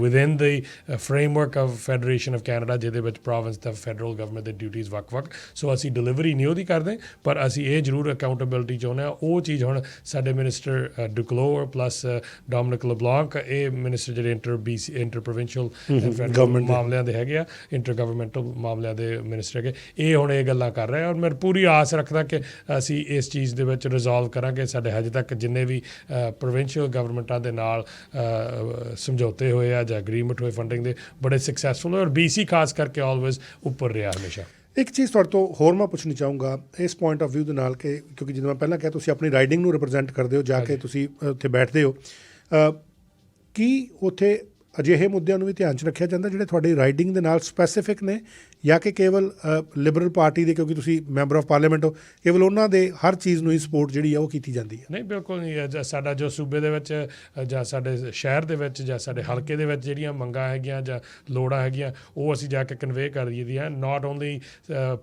within the framework of federation of Canada ਜਿਹਦੇ ਵਿੱਚ ਪ੍ਰੋਵਿੰਸ ਦਾ ਫੈਡਰਲ ਗਵਰਨਮੈਂਟ ਦੇ ਡਿਊਟੀਆਂ ਵੱਖ-ਵੱਖ। ਸੋ ਅਸੀਂ ਡਿਲੀਵਰੀ ਨਹੀਂ ਉਹਦੀ ਕਰਦੇ ਪਰ ਅਸੀਂ ਇਹ ਜ਼ਰੂਰ ਅਕਾਊਂਟੇਬਿਲਟੀ ਚਾਹੁੰਦੇ ਆ ਉਹ ਚੀਜ਼ ਹੁਣ ਸਾਡੇ minister Duclos plus Dominic LeBlanc ਇਹ ਮਿਨਿਸਟਰ ਜਿਹੜੇ ਇੰਟਰ ਬੀਸੀ ਇੰਟਰ ਪ੍ਰੋਵਿੰਸ਼ੀਅਲ ਦੇ। ਮਾਮਲਿਆਂ ਦੇ ਹੈਗੇ ਆ ਇੰਟਰ ਗਵਰਨਮੈਂਟਲ ਮਾਮਲਿਆਂ ਦੇ ਮਿਨਿਸਟਰ ਹੈਗੇ। ਇਹ ਹੁਣ ਇਹ ਗੱਲਾਂ ਕਰ ਰਹੇ ਆ ਔਰ ਮੈਂ ਪੂਰੀ ਆਸ ਰੱਖਦਾ ਕਿ ਅਸੀਂ ਇਸ ਚੀਜ਼ ਦੇ ਵਿੱਚ ਰਿਜ਼ੋਲਵ ਕਰਾਂਗੇ। ਸਾਡੇ ਹਜੇ ਤੱਕ ਜਿੰਨੇ ਵੀ ਪ੍ਰੋਵਿੰਸ਼ੀਅਲ ਗਵਰਨਮੈਂਟਾਂ ਦੇ ਨਾਲ ਸਮਝੌਤੇ ਹੋਏ ਆ ਜਾਂ ਐਗਰੀਮੈਂਟ ਹੋਏ ਫੰਡਿੰਗ ਦੇ ਬੜੇ ਸਕਸੈਸਫੁਲ ਹੋਏ ਔਰ ਬੀਸੀ ਖਾਸ ਕਰਕੇ ਆਲਵੇਜ਼ ਉੱਪਰ ਰਿਹਾ ਹਮੇਸ਼ਾ। ਇੱਕ ਚੀਜ਼ ਤੁਹਾਡੇ ਤੋਂ ਹੋਰ ਮੈਂ ਪੁੱਛਣੀ ਚਾਹੂੰਗਾ ਇਸ ਪੁਆਇੰਟ ਆਫ View ਦੇ ਨਾਲ ਕਿ ਕਿਉਂਕਿ ਜਿਵੇਂ ਮੈਂ ਪਹਿਲਾਂ ਕਿਹਾ ਤੁਸੀਂ ਆਪਣੀ ਰਾਈਡਿੰਗ ਨੂੰ ਰਿਪਰੈਜ਼ੈਂਟ ਕਰਦੇ ਹੋ ਜਾ ਕੇ ਤੁਸੀਂ ਉੱਥੇ ਬੈਠਦੇ ਹੋ। ਕੀ ਉੱਥੇ ਅਜਿਹੇ ਮੁੱਦਿਆਂ ਨੂੰ ਵੀ ਧਿਆਨ 'ਚ ਰੱਖਿਆ ਜਾਂਦਾ ਜਿਹੜੇ ਤੁਹਾਡੀ ਰਾਈਡਿੰਗ ਦੇ ਨਾਲ ਸਪੈਸੀਫਿਕ ਨੇ ਜਾਂ ਕਿ ਕੇਵਲ ਲਿਬਰਲ ਪਾਰਟੀ ਦੇ ਕਿਉਂਕਿ ਤੁਸੀਂ ਮੈਂਬਰ ਆਫ ਪਾਰਲੀਮੈਂਟ ਹੋ ਕੇਵਲ ਉਹਨਾਂ ਦੇ ਹਰ ਚੀਜ਼ ਨੂੰ ਹੀ ਸਪੋਰਟ ਜਿਹੜੀ ਆ ਉਹ ਕੀਤੀ ਜਾਂਦੀ ਹੈ ਨਹੀਂ ਬਿਲਕੁਲ ਨਹੀਂ ਹੈ। ਜਾਂ ਸਾਡਾ ਜੋ ਸੂਬੇ ਦੇ ਵਿੱਚ ਜਾਂ ਸਾਡੇ ਸ਼ਹਿਰ ਦੇ ਵਿੱਚ ਜਾਂ ਸਾਡੇ ਹਲਕੇ ਦੇ ਵਿੱਚ ਜਿਹੜੀਆਂ ਮੰਗਾਂ ਹੈਗੀਆਂ ਜਾਂ ਲੋੜਾਂ ਹੈਗੀਆਂ ਉਹ ਅਸੀਂ ਜਾ ਕੇ ਕਨਵੇ ਕਰ ਦਈਦੀਆਂ ਨਾਟ ਓਨਲੀ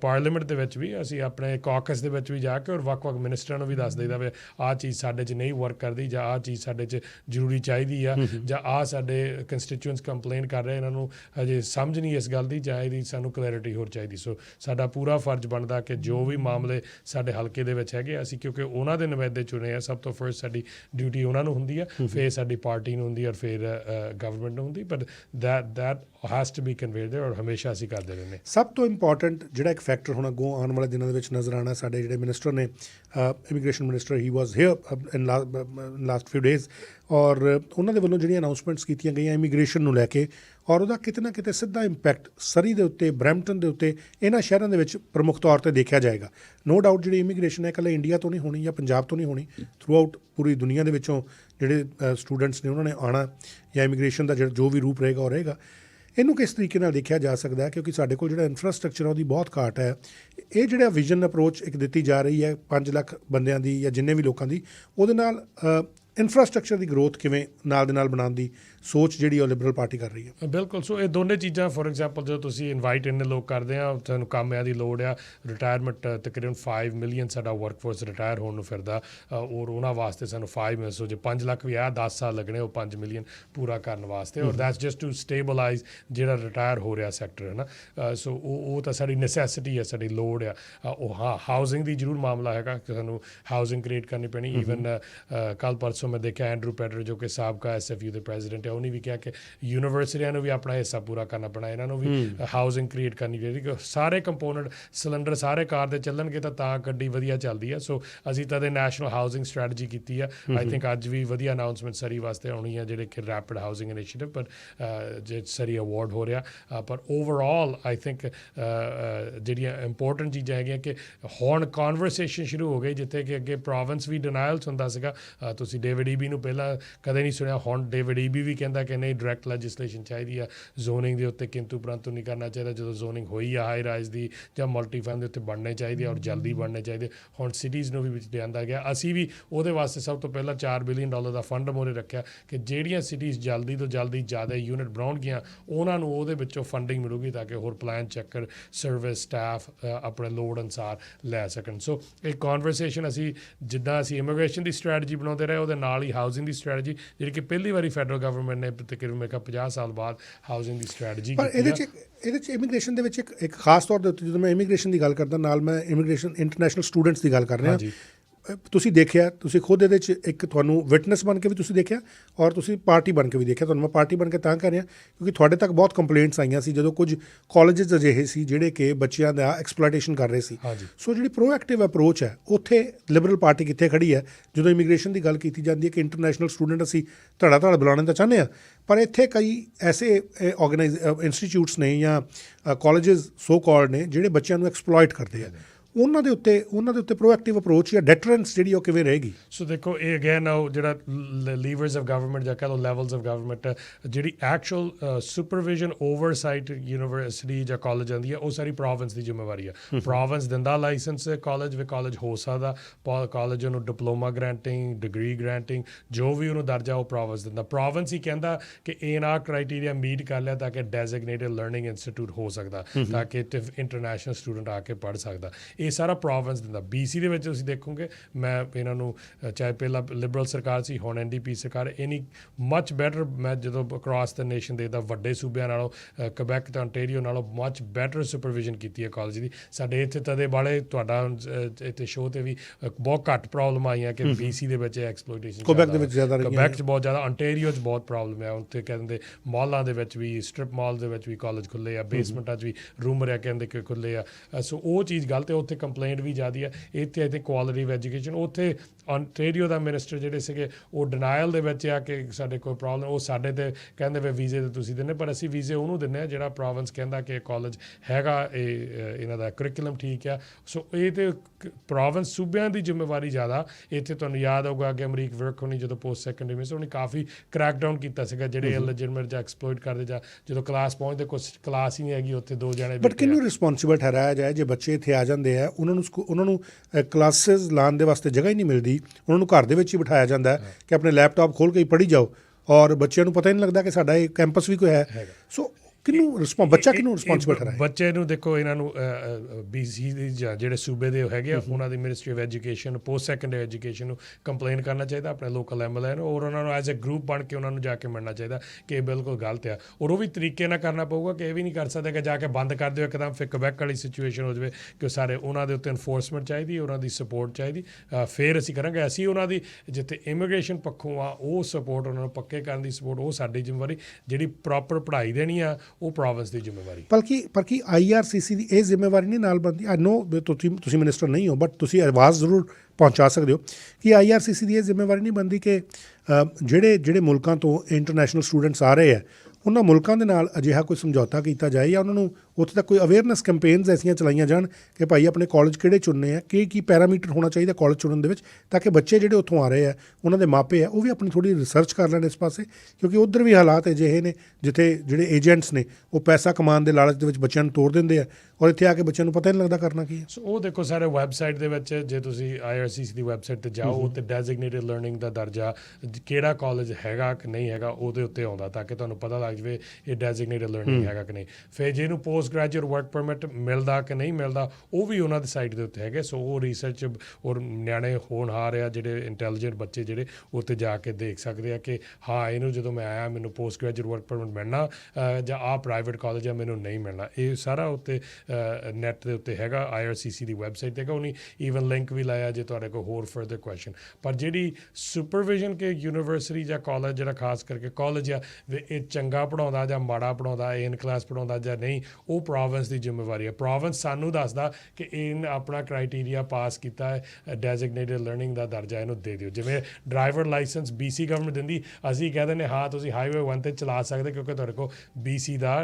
ਪਾਰਲੀਮੈਂਟ ਦੇ ਵਿੱਚ ਵੀ ਅਸੀਂ ਆਪਣੇ ਕਾਕਸ ਦੇ ਵਿੱਚ ਵੀ ਜਾ ਕੇ ਔਰ ਵੱਖ-ਵੱਖ ਮਿਨਿਸਟਰਾਂ ਨੂੰ ਵੀ ਦੱਸ ਦਈਦਾ ਵੀ ਆਹ ਚੀਜ਼ ਸਾਡੇ 'ਚ ਨਹੀਂ ਵਰਕ ਕਰਦੀ ਜਾਂ ਆਹ ਚੀਜ਼ ਸਾਡੇ 'ਚ ਜ਼ਰੂਰੀ ਚਾਹੀਦੀ ਆ ਜਾਂ ਆਹ ਸਾਡੇ ਕੰਸਟੀਚੁਐਂਟਸ ਕੰਪਲੇਨ ਕਰ ਰਹੇ ਇਹਨਾਂ ਨੂੰ ਹਜੇ ਸਮਝ ਨਹੀਂ ਇਸ ਗੱਲ ਦੀ ਜਾਂ ਇਹਦੀ ਸਾਨੂੰ ਕਲੈਰਿਟੀ ਹੋਰ ਚਾਹੀਦੀ। ਸੋ ਸਾਡਾ ਪੂਰਾ ਫਰਜ਼ ਬਣਦਾ ਕਿ ਜੋ ਵੀ ਮਾਮਲੇ ਸਾਡੇ ਹਲਕੇ ਦੇ ਵਿੱਚ ਹੈਗੇ ਅਸੀਂ ਕਿਉਂਕਿ ਉਹਨਾਂ ਦੇ ਨੁਮਾਇੰਦੇ ਚੁਣੇ ਆ ਸਭ ਤੋਂ ਫਰਸਟ ਸਾਡੀ ਡਿਊਟੀ ਉਹਨਾਂ ਨੂੰ ਹੁੰਦੀ ਆ ਫਿਰ ਸਾਡੀ ਪਾਰਟੀ ਨੂੰ ਹੁੰਦੀ ਆ ਫਿਰ ਗਵਰਨਮੈਂਟ ਨੂੰ ਹੁੰਦੀ but that that has to be conveyed there ਔਰ ਹਮੇਸ਼ਾ ਅਸੀਂ ਕਰਦੇ ਰਹਿੰਦੇ ਸਭ ਤੋਂ ਇੰਪੋਰਟੈਂਟ ਜਿਹੜਾ ਇੱਕ ਫੈਕਟਰ ਹੁਣ ਅੱਗੋਂ ਆਉਣ ਵਾਲੇ ਦਿਨਾਂ ਦੇ ਵਿੱਚ ਨਜ਼ਰ ਆਣਾ ਸਾਡੇ ਜਿਹੜੇ ਮਿਨਿਸਟਰ ਨੇ immigration minister he was here in last few days or ਉਹਨਾਂ ਦੇ ਵੱਲੋਂ ਜਿਹੜੀਆਂ ਅਨਾਉਂਸਮੈਂਟਸ ਕੀਤੀਆਂ ਗਈਆਂ ਇਮੀਗ੍ਰੇਸ਼ਨ ਨੂੰ ਲੈ ਕੇ ਔਰ ਉਹਦਾ ਕਿਤੇ ਨਾ ਕਿਤੇ ਸਿੱਧਾ ਇੰਪੈਕਟ ਸਰੀ ਦੇ ਉੱਤੇ, ਬਰੈਂਪਟਨ ਦੇ ਉੱਤੇ, ਇਹਨਾਂ ਸ਼ਹਿਰਾਂ ਦੇ ਵਿੱਚ ਪ੍ਰਮੁੱਖ ਤੌਰ ਤੇ ਦੇਖਿਆ ਜਾਏਗਾ। ਨੋ ਡਾਊਟ ਜਿਹੜੀ ਇਮੀਗ੍ਰੇਸ਼ਨ ਹੈ, ਇਕੱਲੇ ਇੰਡੀਆ ਤੋਂ ਨਹੀਂ ਹੋਣੀ ਜਾਂ ਪੰਜਾਬ ਤੋਂ ਨਹੀਂ ਹੋਣੀ ਥਰੂ ਆਊਟ ਪੂਰੀ ਦੁਨੀਆ ਦੇ ਵਿੱਚੋਂ ਜਿਹੜੇ ਸਟੂਡੈਂਟਸ ਨੇ ਉਹਨਾਂ ਨੇ ਆਉਣਾ ਜਾਂ ਇਮੀਗ੍ਰੇਸ਼ਨ ਦਾ ਜਿਹੜਾ ਜੋ ਵੀ ਰੂਪ ਰਹੇਗਾ, ਉਹ ਰਹੇਗਾ। ਇਹਨੂੰ ਕਿਸ ਤਰੀਕੇ ਨਾਲ ਦੇਖਿਆ ਜਾ ਸਕਦਾ ਹੈ? ਕਿਉਂਕਿ ਸਾਡੇ ਕੋਲ ਜਿਹੜਾ ਇਨਫਰਾਸਟ੍ਰਕਚਰ ਆ ਉਹਦੀ ਬਹੁਤ ਘਾਟ ਹੈ। ਇਹ ਜਿਹੜਾ ਵਿਜ਼ਨ ਅਪਰੋਚ ਇੱਕ ਦਿੱਤੀ ਜਾ ਰਹੀ ਹੈ 5 ਲੱਖ ਬੰਦਿਆਂ ਦੀ ਜਾਂ ਜਿੰਨੇ ਵੀ ਲੋਕਾਂ ਦੀ, ਉਹਦੇ ਨਾਲ ਇਨਫਰਾਸਟ੍ਰਕਚਰ ਦੀ ਗਰੋਥ ਕਿਵੇਂ ਨਾਲ ਦੇ ਨਾਲ ਬਣਾਉਣ ਦੀ ਸੋਚ ਜਿਹੜੀ ਉਹ ਲਿਬਰਲ ਪਾਰਟੀ ਕਰ ਰਹੀ ਹੈ? ਬਿਲਕੁਲ ਸੋ ਇਹ ਦੋਨੇ ਚੀਜ਼ਾਂ ਫੋਰ ਐਗਜ਼ਾਮਪਲ ਜਦੋਂ ਤੁਸੀਂ ਇਨਵਾਈਟ ਇੰਨੇ ਲੋਕ ਕਰਦੇ ਆ ਤੁਹਾਨੂੰ ਕੰਮਿਆਂ ਦੀ ਲੋੜ ਆ ਰਿਟਾਇਰਮੈਂਟ ਤਕਰੀਬਨ 5 ਮਿਲੀਅਨ ਸਾਡਾ ਵਰਕਫੋਰਸ ਰਿਟਾਇਰ ਹੋਣ ਨੂੰ ਫਿਰਦਾ ਔਰ ਉਹਨਾਂ ਵਾਸਤੇ ਸਾਨੂੰ 5 ਮਿਲੀਅਨ ਸੋ ਜੇ 5 ਲੱਖ ਵੀ ਆ 10 ਸਾਲ ਲੱਗਣੇ ਉਹ 5 ਮਿਲੀਅਨ ਪੂਰਾ ਕਰਨ ਵਾਸਤੇ ਔਰ ਦੈਟਸ ਜਸਟ ਟੂ ਸਟੇਬਲਾਈਜ਼ ਜਿਹੜਾ ਰਿਟਾਇਰ ਹੋ ਰਿਹਾ ਸੈਕਟਰ ਹੈ ਨਾ ਸੋ ਉਹ ਉਹ ਤਾਂ ਸਾਡੀ ਨੈਸੈਸਿਟੀ ਹੈ ਸਾਡੀ ਲੋੜ ਆ। ਉਹ ਹਾਂ ਹਾਊਸਿੰਗ ਦੀ ਜ਼ਰੂਰ ਮਾਮਲਾ ਹੈਗਾ ਕਿ ਸਾਨੂੰ ਹਾਊਸਿੰਗ ਕ੍ਰੀਏਟ ਕਰਨੀ ਪੈਣੀ ਈਵਨ ਕੱਲ ਪਰਸੋਂ ਮੈਂ ਦੇਖਿਆ ਐਂਡਰੂ ਪੈਡਰ ਜੋ ਕਿ ਸਾਬਕਾ ਐਸਐਫਯੂ ਦੇ ਪ੍ਰੈਜ਼ੀਡੈਂਟ ਹੈ ਉਹਨੇ ਵੀ ਕਿਹਾ ਕਿ ਯੂਨੀਵਰਸਿਟੀਆਂ ਨੂੰ ਵੀ ਆਪਣਾ ਹਿੱਸਾ ਪੂਰਾ ਕਰਨਾ ਪੈਣਾ ਇਹਨਾਂ ਨੂੰ ਵੀ ਹਾਊਸਿੰਗ ਕ੍ਰੀਏਟ ਕਰਨੀ ਚਾਹੀਦੀ ਕਿ ਸਾਰੇ ਕੰਪੋਨੈਂਟ ਸਿਲੰਡਰ ਸਾਰੇ ਕਾਰ ਦੇ ਚੱਲਣਗੇ ਤਾਂ ਤਾਂ ਗੱਡੀ ਵਧੀਆ ਚੱਲਦੀ ਹੈ। ਸੋ ਅਸੀਂ ਤਾਂ ਦੇ ਨੈਸ਼ਨਲ ਹਾਊਸਿੰਗ ਸਟ੍ਰੈਟਜੀ ਕੀਤੀ ਆ ਆਈ ਥਿੰਕ ਅੱਜ ਵੀ ਵਧੀਆ ਅਨਾਉਂਸਮੈਂਟ ਸਰੀ ਵਾਸਤੇ ਆਉਣੀ ਹੈ ਜਿਹੜੇ ਕਿ ਰੈਪਿਡ ਹਾਊਸਿੰਗ ਇਨੀਸ਼ੀਏਟਿਵ ਪਰ ਜੇ ਸਰੀ ਅਵਾਰਡ ਹੋ ਰਿਹਾ ਪਰ ਓਵਰਆਲ ਆਈ ਥਿੰਕ ਜਿਹੜੀਆਂ ਇੰਪੋਰਟੈਂਟ ਚੀਜ਼ਾਂ ਹੈਗੀਆਂ ਕਿ ਹੁਣ ਕਨਵਰਸੇਸ਼ਨ ਸ਼ੁਰੂ ਹੋ ਗਈ ਜਿੱਥੇ ਕਿ ਅੱਗੇ ਪ੍ਰੋਵਿੰਸ ਵੀ ਡਿਨਾਇਲਸ ਹੁੰਦਾ ਸੀਗਾ। ਤੁਸੀਂ ਡੇਵਿਡ ਈਬੀ ਨੂੰ ਪਹਿਲਾਂ ਕਦੇ ਨਹੀਂ ਸੁਣਿਆ। ਹੁਣ ਡੇਵਿਡ ਈਬੀ ਵੀ ਕਹਿੰਦਾ ਕਿ ਨਹੀਂ ਡਾਇਰੈਕਟ ਲੈਜਿਸਲੇਸ਼ਨ ਚਾਹੀਦੀ ਆ। ਜ਼ੋਨਿੰਗ ਦੇ ਉੱਤੇ ਕਿੰਤੂ ਪ੍ਰੰਤੂ ਨਹੀਂ ਕਰਨਾ ਚਾਹੀਦਾ। ਜਦੋਂ ਜ਼ੋਨਿੰਗ ਹੋਈ ਆ ਹਾਈ ਰਾਈਜ਼ ਦੀ ਜਾਂ ਮਲਟੀਫੈਮ ਦੇ ਉੱਤੇ ਬਣਨੇ ਚਾਹੀਦੇ ਔਰ ਜਲਦੀ ਬਣਨੇ ਚਾਹੀਦੇ। ਹੁਣ ਸਿਟੀਜ਼ ਨੂੰ ਵੀ ਵਿੱਚ ਲਿਆਂਦਾ ਗਿਆ। ਅਸੀਂ ਵੀ ਉਹਦੇ ਵਾਸਤੇ ਸਭ ਤੋਂ ਪਹਿਲਾਂ 4 ਬਿਲੀਅਨ ਡਾਲਰ ਦਾ ਫੰਡ ਮੋਰੇ ਰੱਖਿਆ ਕਿ ਜਿਹੜੀਆਂ ਸਿਟੀਜ਼ ਜਲਦੀ ਤੋਂ ਜਲਦੀ ਜ਼ਿਆਦਾ ਯੂਨਿਟ ਬਣਾਉਣਗੀਆਂ ਉਹਨਾਂ ਨੂੰ ਉਹਦੇ ਵਿੱਚੋਂ ਫੰਡਿੰਗ ਮਿਲੂਗੀ ਤਾਂ ਕਿ ਹੋਰ ਪਲਾਨ ਚੱਕਰ ਸਰਵਿਸ ਸਟਾਫ ਆਪਣੇ ਲੋੜ ਅਨਸਾਰ ਲੈ ਸਕਣ। ਸੋ ਇਹ ਕਨਵਰਸੇਸ਼ਨ ਅਸੀਂ, ਜਿੱਦਾਂ ਅਸੀਂ ਇਮੀਗ੍ਰੇਸ਼ਨ ਦੀ ਸਟ੍ਰੈਟਜੀ ਬਣਾਉਂਦੇ ਰਹੇ, ਉਹਦੇ ਨਾਲ ਹੀ ਹਾਊਸਿੰਗ ਦੀ ਸਟ੍ਰੈਟਜੀ ਜਿਹੜੀ ਕਿ ਪਹਿਲੀ ਵਾਰੀ ਫੈਡਰਲ ਗਵਰਨਮੈਂਟ ਨੇ ਤਕਰੀਬਨ ਮੈਂ ਕਿਹਾ 50 ਸਾਲ ਬਾਅਦ ਹਾਊਸਿੰਗ ਦੀ ਸਟ੍ਰੈਟਜੀ ਪਰ ਇਹਦੇ ਚ ਇਹਦੇ ਚ ਇਮੀਗ੍ਰੇਸ਼ਨ ਦੇ ਵਿੱਚ ਇੱਕ ਇੱਕ ਖਾਸ ਤੌਰ ਦੇ ਉੱਤੇ ਜਦੋਂ ਮੈਂ ਇਮੀਗ੍ਰੇਸ਼ਨ ਦੀ ਗੱਲ ਕਰਦਾ ਨਾਲ ਮੈਂ ਇਮੀਗ੍ਰੇਸ਼ਨ ਇੰਟਰਨੈਸ਼ਨਲ ਸਟੂਡੈਂਟਸ ਦੀ ਗੱਲ ਕਰ ਰਿਹਾ। ਤੁਸੀਂ ਦੇਖਿਆ ਤੁਸੀਂ ਖੁਦ ਇਹਦੇ ਚ ਇੱਕ ਤੁਹਾਨੂੰ ਵਿਟਨੈਸ ਬਣ ਕੇ ਵੀ ਤੁਸੀਂ ਦੇਖਿਆ ਔਰ ਤੁਸੀਂ ਪਾਰਟੀ ਬਣ ਕੇ ਵੀ ਦੇਖਿਆ। ਤੁਹਾਨੂੰ ਮੈਂ ਪਾਰਟੀ ਬਣ ਕੇ ਤਾਂ ਕਰ ਰਿਹਾ ਕਿਉਂਕਿ ਤੁਹਾਡੇ ਤੱਕ ਬਹੁਤ ਕੰਪਲੇਂਟਸ ਆਈਆਂ ਸੀ ਜਦੋਂ ਕੁਝ ਕਾਲਜਸ ਅਜਿਹੇ ਸੀ ਜਿਹੜੇ ਕਿ ਬੱਚਿਆਂ ਦਾ ਐਕਸਪਲੋਇਟੇਸ਼ਨ ਕਰ ਰਹੇ ਸੀ। ਸੋ ਜਿਹੜੀ ਪ੍ਰੋਐਕਟਿਵ ਅਪਰੋਚ ਹੈ ਉੱਥੇ ਲਿਬਰਲ ਪਾਰਟੀ ਕਿੱਥੇ ਖੜੀ ਹੈ? ਜਦੋਂ ਇਮੀਗ੍ਰੇਸ਼ਨ ਦੀ ਗੱਲ ਕੀਤੀ ਜਾਂਦੀ ਹੈ ਕਿ ਇੰਟਰਨੈਸ਼ਨਲ ਸਟੂਡੈਂਟ ਅਸੀਂ ਧੜਾ ਧੜ ਬੁਲਾਉਣੇ ਤਾਂ ਚਾਹੁੰਦੇ ਆ ਪਰ ਇੱਥੇ ਕਈ ਐਸੇ ਆਰਗੇਨਾਈਜ਼ ਇੰਸਟੀਚਿਊਟਸ ਨੇ ਜਾਂ ਕਾਲਜਸ ਸੋ ਕਾਲਡ ਨੇ ਜਿਹੜੇ ਬੱਚਿਆਂ ਨੂੰ ਐਕਸਪਲੋਇਟ ਕਰਦੇ ਆ। ਉਹਨਾਂ ਦੇ ਉੱਤੇ ਉਹਨਾਂ ਦੇ ਉੱਤੇ ਪ੍ਰੋਐਕਟਿਵ ਅਪਰੋਚ ਜਾਂ ਡੈਟਰੈਂਸ ਜਿਹੜੀ ਉਹ ਕਿਵੇਂ ਰਹੇਗੀ? ਸੋ ਦੇਖੋ ਇਹ ਅਗੇਨ ਉਹ ਜਿਹੜਾ ਲੀਵਰਸ ਆਫ ਗਵਰਨਮੈਂਟ ਜਾਂ ਕਹ ਲੈਵਲਸ ਆਫ ਗਵਰਨਮੈਂਟ ਜਿਹੜੀ ਐਕਚੁਅਲ ਸੁਪਰਵਿਜ਼ਨ ਓਵਰਸਾਈਟ ਯੂਨੀਵਰਸਿਟੀ ਜਾਂ ਕਾਲਜ ਆਂਦੀ ਹੈ ਉਹ ਸਾਰੀ ਪ੍ਰੋਵਿੰਸ ਦੀ ਜ਼ਿੰਮੇਵਾਰੀ ਹੈ ਪ੍ਰੋਵਿੰਸ ਦਿੰਦਾ ਲਾਇਸੈਂਸ ਕਾਲਜ ਵੀ ਕਾਲਜ ਹੋ ਸਕਦਾ ਕਾਲਜ ਨੂੰ ਡਿਪਲੋਮਾ ਗ੍ਰਾਂਟਿੰਗ ਡਿਗਰੀ ਗ੍ਰਾਂਟਿੰਗ ਜੋ ਵੀ ਉਹਨੂੰ ਦਰਜਾ ਉਹ ਪ੍ਰੋਵਿੰਸ ਦਿੰਦਾ। ਪ੍ਰੋਵਿੰਸ ਹੀ ਕਹਿੰਦਾ ਕਿ ਇਹ ਨਾ ਕ੍ਰਾਈਟੇਰੀਆ ਮੀਟ ਕਰ ਲਿਆ ਤਾਂ ਕਿ ਡੈਜ਼ਿਗਨੇਟਡ ਲਰਨਿੰਗ ਇੰਸਟੀਚਿਊਟ ਹੋ ਸਕਦਾ ਤਾਂ ਕਿ ਇੰਟਰਨੈਸ਼ਨਲ ਸਟੂਡੈਂਟ ਆ ਕੇ ਪੜ੍ਹ ਸਕਦਾ। ਇਹ ਸਾਰਾ ਪ੍ਰੋਵਿੰਸ ਦਿੰਦਾ। ਬੀਸੀ ਦੇ ਵਿੱਚ ਤੁਸੀਂ ਦੇਖੋਗੇ ਮੈਂ ਇਹਨਾਂ ਨੂੰ ਚਾਹੇ ਪਹਿਲਾਂ ਲਿਬਰਲ ਸਰਕਾਰ ਸੀ ਹੁਣ ਐਨਡੀਪੀ ਸਰਕਾਰ ਐਨੀ ਮੱਚ ਬੈਟਰ ਮੈਂ ਜਦੋਂ ਅਕ੍ਰੋਸ ਦ ਨੇਸ਼ਨ ਦੇਖਦਾ ਵੱਡੇ ਸੂਬਿਆਂ ਨਾਲੋਂ ਕਬੈਕ ਤੇ ontario ਨਾਲੋਂ ਮੱਚ ਬੈਟਰ ਸੁਪਰਵਿਜ਼ਨ ਕੀਤੀ ਹੈ ਕਾਲਜ ਦੀ। ਸਾਡੇ ਇੱਥੇ ਤਦੇ ਵਾਲੇ ਤੁਹਾਡਾ ਇੱਥੇ ਸ਼ੋਅ ਤੇ ਵੀ ਬਹੁਤ ਘੱਟ ਪ੍ਰੋਬਲਮ ਆਈਆਂ ਕਿ ਬੀਸੀ ਦੇ ਵਿੱਚ ਐਕਸਪਲੋਇਟੇਸ਼ਨ Quebec ਦੇ ਵਿੱਚ ਜ਼ਿਆਦਾ ਰਹੀਆਂ। ਕਬੈਕ 'ਚ ਬਹੁਤ ਜ਼ਿਆਦਾ ontario 'ਚ ਬਹੁਤ ਪ੍ਰੋਬਲਮ ਹੈ ਉੱਥੇ ਕਹਿੰਦੇ ਮਾਲਾਂ ਦੇ ਵਿੱਚ ਵੀ ਸਟ੍ਰਿਪ ਮਾਲ ਦੇ ਵਿੱਚ ਵੀ ਕਾਲਜ ਖੁੱਲੇ ਆ ਬੇਸਮੈਂਟਾਂ 'ਚ ਵੀ ਰੂਮਰ ਹੈ ਕਹਿੰਦੇ ਕਿ ਖੁੱਲੇ ਆ। ਸੋ ਉਹ ਚੀਜ਼ ਗਲਤ ਹੈ ਉੱਥੇ ਕੰਪਲੇਂਟ ਵੀ ਜ਼ਿਆਦੀ ਹੈ ਇੱਥੇ I think quality of education ਉੱਥੇ ontario ਦਾ ਮਿਨਿਸਟਰ ਜਿਹੜੇ ਸੀਗੇ ਉਹ ਡਿਨਾਈਲ ਦੇ ਵਿੱਚ ਆ ਕਿ ਸਾਡੇ ਕੋਈ ਪ੍ਰੋਬਲਮ ਉਹ ਸਾਡੇ ਤੇ ਕਹਿੰਦੇ ਵੇ ਵੀਜ਼ੇ ਤੇ ਤੁਸੀਂ ਦਿੰਦੇ ਪਰ ਅਸੀਂ ਵੀਜ਼ੇ ਉਹਨੂੰ ਦਿੰਦੇ ਆ ਜਿਹੜਾ ਪ੍ਰੋਵਿੰਸ ਕਹਿੰਦਾ ਕਿ ਕਾਲਜ ਹੈਗਾ ਇਹ ਇਹਨਾਂ ਦਾ ਕਰਿਕੂਲਮ ਠੀਕ ਆ। ਸੋ ਇਹ ਤੇ ਪ੍ਰੋਵਿੰਸ ਸੂਬਿਆਂ ਦੀ ਜ਼ਿੰਮੇਵਾਰੀ ਜ਼ਿਆਦਾ। ਇੱਥੇ ਤੁਹਾਨੂੰ ਯਾਦ ਹੋਊਗਾ ਕਿ ਅਮਰੀਕ ਵਿਰਕ ਹੋਣੀ ਜਦੋਂ ਪੋਸਟ ਸੈਕੰਡਰੀ ਵਿੱਚ ਉਹਨੇ ਕਾਫੀ ਕ੍ਰੈਕ ਡਾਊਨ ਕੀਤਾ ਸੀਗਾ ਜਿਹੜੇ ਇਲੈਜਿਟਮੇਟ ਜਾਂ ਐਕਸਪਲੋਇਟ ਕਰਦੇ ਜਾਂ ਜਦੋਂ ਕਲਾਸ ਪਹੁੰਚਦੇ ਕੁਝ ਕਲਾਸ ਹੀ ਨਹੀਂ ਹੈਗੀ ਉੱਥੇ ਦੋ ਜਣੇ ਬਟ ਆ। ਕਿਹਨੂੰ ਰਿਸਪੌਂਸਿਬਲ ਠਹਿਰਾਇਆ ਜਾਏ ਜੇ ਬੱਚੇ ਇੱਥੇ ਆ ਜਾਂਦੇ ਆ? ਉਹਨਾਂ ਨੂੰ ਉਹਨਾਂ ਨੂੰ ਕਲਾਸਿਸ ਲਾਉਣ ਦੇ ਵਾਸਤੇ ਜਗ੍ਹਾ ਹੀ ਨਹੀਂ ਮਿਲਦੀ। ਉਹਨਾਂ ਨੂੰ ਘਰ ਦੇ ਵਿੱਚ ਹੀ ਬਿਠਾਇਆ ਜਾਂਦਾ ਹੈ ਕਿ ਆਪਣੇ ਲੈਪਟਾਪ ਖੋਲ ਕੇ ਹੀ ਪੜ੍ਹੀ ਜਾਓ। ਔਰ ਬੱਚਿਆਂ ਨੂੰ ਪਤਾ ਹੀ ਨਹੀਂ ਲੱਗਦਾ ਕਿ ਸਾਡਾ ਇਹ ਕੈਂਪਸ ਵੀ ਕੋਈ ਹੈ। ਸੋ ਕਿਹਨੂੰ ਰਿਸਪੌਂ ਬੱਚਾ ਇਹ- ਰਿਸਪੌਂਸਿਬਲ ਠਹਿਰਾਇਆ ਬੱਚੇ ਨੂੰ ਦੇਖੋ ਇਹਨਾਂ ਨੂੰ ਬੀਸੀ ਦੇ ਜਾਂ ਜਿਹੜੇ ਸੂਬੇ ਦੇ ਹੈਗੇ ਆ ਉਹਨਾਂ ਦੀ ministry of education post secondary education ਨੂੰ ਕੰਪਲੇਨ ਕਰਨਾ ਚਾਹੀਦਾ ਆਪਣੇ ਲੋਕਲ ਐਮਐਲਏ ਨੂੰ ਔਰ ਉਹਨਾਂ ਨੂੰ ਐਜ਼ ਅ ਗਰੁੱਪ ਬਣ ਕੇ ਉਹਨਾਂ ਨੂੰ ਜਾ ਕੇ ਮਿਲਣਾ ਚਾਹੀਦਾ ਕਿ ਇਹ ਬਿਲਕੁਲ ਗਲਤ ਆ। ਔਰ ਉਹ ਵੀ ਤਰੀਕੇ ਨਾਲ ਕਰਨਾ ਪਊਗਾ ਕਿ ਇਹ ਵੀ ਨਹੀਂ ਕਰ ਸਕਦੇ ਕਿ ਜਾ ਕੇ ਬੰਦ ਕਰ ਦਿਓ ਇੱਕਦਮ ਫਿਰ ਕਵੈਕ ਵਾਲੀ ਸਿਚੁਏਸ਼ਨ ਹੋ ਜਾਵੇ ਕਿ ਸਾਰੇ ਉਹਨਾਂ ਦੇ ਉੱਤੇ ਇਨਫੋਰਸਮੈਂਟ ਚਾਹੀਦੀ ਉਹਨਾਂ ਦੀ ਸਪੋਰਟ ਚਾਹੀਦੀ। ਫਿਰ ਅਸੀਂ ਕਰਾਂਗੇ ਅਸੀਂ ਉਹਨਾਂ ਦੀ ਜਿੱਥੇ ਇਮੀਗ੍ਰੇਸ਼ਨ ਪੱਖੋਂ ਆ ਉਹ ਸਪੋਰਟ ਉਹਨਾਂ ਨੂੰ ਪੱਕੇ ਕਰਨ ਦੀ ਸਪੋਰਟ ਉਹ ਸਾਡੀ ਜ਼ਿੰਮੇਵਾਰੀ ਜਿਹੜੀ ਪ੍ਰੋਪਰ ਪੜ੍ਹਾਈ ਦੇਣੀ ਆ ਉਹ ਪ੍ਰੋਵਿੰਸ ਦੀ ਜ਼ਿੰਮੇਵਾਰੀ। ਬਲਕਿ ਬਲਕਿ ਆਈਆਰਸੀਸੀ ਦੀ ਇਹ ਜ਼ਿੰਮੇਵਾਰੀ ਨਹੀਂ ਨਾਲ ਬੰਦੀ ਆਈ ਨੋ ਤੁਸੀਂ ਤੁਸੀਂ ਮਿਨਿਸਟਰ ਨਹੀਂ ਹੋ ਬਟ ਤੁਸੀਂ ਆਵਾਜ਼ ਜ਼ਰੂਰ ਪਹੁੰਚਾ ਸਕਦੇ ਹੋ ਕਿ ਆਈਆਰਸੀਸੀ ਦੀ ਇਹ ਜ਼ਿੰਮੇਵਾਰੀ ਨਹੀਂ ਬੰਦੀ ਕਿ ਜਿਹੜੇ ਜਿਹੜੇ ਮੁਲਕਾਂ ਤੋਂ ਇੰਟਰਨੈਸ਼ਨਲ ਸਟੂਡੈਂਟਸ ਆ ਰਹੇ ਆ, ਉਹਨਾਂ ਮੁਲਕਾਂ ਦੇ ਨਾਲ ਅਜਿਹਾ ਕੋਈ ਸਮਝੌਤਾ ਕੀਤਾ ਜਾਏ ਜਾਂ ਉਹਨਾਂ ਨੂੰ ਉੱਥੇ ਤੱਕ ਕੋਈ ਅਵੇਅਰਨੈਸ ਕੈਂਪੇਨਸ ਐਸੀਆਂ ਚਲਾਈਆਂ ਜਾਣ ਕਿ ਭਾਈ ਆਪਣੇ ਕਾਲਜ ਕਿਹੜੇ ਚੁਣਨੇ ਆ ਕੀ ਕੀ ਪੈਰਾਮੀਟਰ ਹੋਣਾ ਚਾਹੀਦਾ ਕਾਲਜ ਚੁਣਨ ਦੇ ਵਿੱਚ ਤਾਂ ਕਿ ਬੱਚੇ ਜਿਹੜੇ ਉੱਥੋਂ ਆ ਰਹੇ ਆ ਉਹਨਾਂ ਦੇ ਮਾਪੇ ਆ ਉਹ ਵੀ ਆਪਣੀ ਥੋੜੀ ਰਿਸਰਚ ਕਰ ਲੈਣ ਇਸ ਪਾਸੇ ਕਿਉਂਕਿ ਉਧਰ ਵੀ ਹਾਲਾਤ ਅਜਿਹੇ ਨੇ ਜਿੱਥੇ ਜਿਹੜੇ ਏਜੰਟਸ ਨੇ ਉਹ ਪੈਸਾ ਕਮਾਉਣ ਦੇ ਲਾਲਚ ਦੇ ਵਿੱਚ ਬੱਚਿਆਂ ਨੂੰ ਤੋੜ ਦਿੰਦੇ ਆ ਔਰ ਇੱਥੇ ਆ ਕੇ ਬੱਚਿਆਂ ਨੂੰ ਪਤਾ ਹੀ ਨਹੀਂ ਲੱਗਦਾ ਕਰਨਾ ਕੀ ਹੈ ਸੋ ਉਹ ਦੇਖੋ ਸਾਰੇ ਵੈਬਸਾਈਟ ਦੇ ਵਿੱਚ ਜੇ ਤੁਸੀਂ IRCC ਦੀ ਵੈਬਸਾਈਟ ਤੇ ਜਾਓ ਤੇ ਡੈਜ਼ਿਗਨੇਟਡ ਲਰਨਿੰਗ ਦਾ ਦਰਜਾ ਕਿਹੜਾ ਕਾਲਜ ਹੈਗਾ ਕਿ ਨਹੀਂ ਹੈਗਾ ਉਹਦੇ ਉੱਤੇ ਆਉਂਦਾ ਤਾਂ ਕਿ ਤੁਹਾਨੂੰ ਪਤਾ ਲੱਗ ਜਵੇ ਇਹ ਡੈਜ਼ਿਗਨੇਟਡ ਲਰਨਿੰਗ ਹੈਗਾ ਕਿ ਨਹੀਂ। ਫਿਰ ਜੇ ਇਹਨੂੰ ਪੋਸਟ ਗ੍ਰੈਜੂਏਟ ਵਰਕ ਪਰਮਿਟ ਮਿਲਦਾ ਕਿ ਨਹੀਂ ਮਿਲਦਾ, ਉਹ ਵੀ ਉਹਨਾਂ ਦੀ ਸਾਈਟ ਦੇ ਉੱਤੇ ਹੈਗੇ। ਸੋ ਉਹ ਰਿਸਰਚ ਔਰ ਨਿਆਣੇ ਹੋਣਹਾਰ ਆ, ਜਿਹੜੇ ਇੰਟੈਲੀਜੈਂਟ ਬੱਚੇ ਜਿਹੜੇ, ਉੱਥੇ ਜਾ ਕੇ ਦੇਖ ਸਕਦੇ ਆ ਕਿ ਹਾਂ, ਇਹਨੂੰ ਜਦੋਂ ਮੈਂ ਆਇਆ, ਮੈਨੂੰ ਪੋਸਟ ਗ੍ਰੈਜੂਏਟ ਵਰਕ ਪਰਮਿਟ ਮਿਲਣਾ ਜਾਂ ਆ ਪ੍ਰਾਈਵੇਟ ਕਾਲਜ ਆ, ਮੈਨੂੰ ਨਹੀਂ ਮਿਲਣਾ। ਇਹ ਸਾਰਾ ਉੱਤੇ ਨੈਟ ਦੇ ਉੱਤੇ ਹੈਗਾ IRCC ਦੀ ਵੈਬਸਾਈਟ ਤੇ ਹੈਗਾ। ਉਹਨੇ ਈਵਨ ਲਿੰਕ ਵੀ ਲਾਇਆ ਜੇ ਤੁਹਾਡੇ ਕੋਲ ਹੋਰ ਫਰਦਰ ਕੁਐਸਚਨ ਪਰ ਜਿਹੜੀ ਸੁਪਰਵਿਜ਼ਨ ਕਿ ਯੂਨੀਵਰਸਿਟੀ ਜਾਂ ਕਾਲਜ ਜਿਹੜਾ ਖਾਸ ਕਰਕੇ ਕਾਲਜ ਆ, ਵੀ ਇਹ ਚੰਗਾ ਪੜਾਉਂਦਾ ਜਾਂ ਮਾੜਾ ਪੜਾਉਂਦਾ ਇਨ ਕਲਾਸ ਪੜਾਉਂਦਾ ਜਾਂ ਨਹੀਂ ਉਹ ਪ੍ਰੋਵਿੰਸ ਦੀ ਜ਼ਿੰਮੇਵਾਰੀ ਹੈ। ਪ੍ਰੋਵਿੰਸ ਸਾਨੂੰ ਦੱਸਦਾ ਕਿ ਇਹਨ ਆਪਣਾ ਕ੍ਰਾਈਟੇਰੀਆ ਪਾਸ ਕੀਤਾ ਹੈ ਡੈਜ਼ਿਗਨੇਟਡ ਲਰਨਿੰਗ ਦਾ ਦਰਜਾ ਇਹਨੂੰ ਦੇ ਦਿਓ। ਜਿਵੇਂ ਡਰਾਈਵਰ ਲਾਇਸੈਂਸ BC ਗਵਰਨਮੈਂਟ ਦਿੰਦੀ ਅਸੀਂ ਕਹਿ ਦਿੰਦੇ ਹਾਂ ਤੁਸੀਂ ਹਾਈਵੇ 1 ਤੇ ਚਲਾ ਸਕਦੇ ਕਿਉਂਕਿ ਤੁਹਾਡੇ ਕੋਲ BC ਦਾ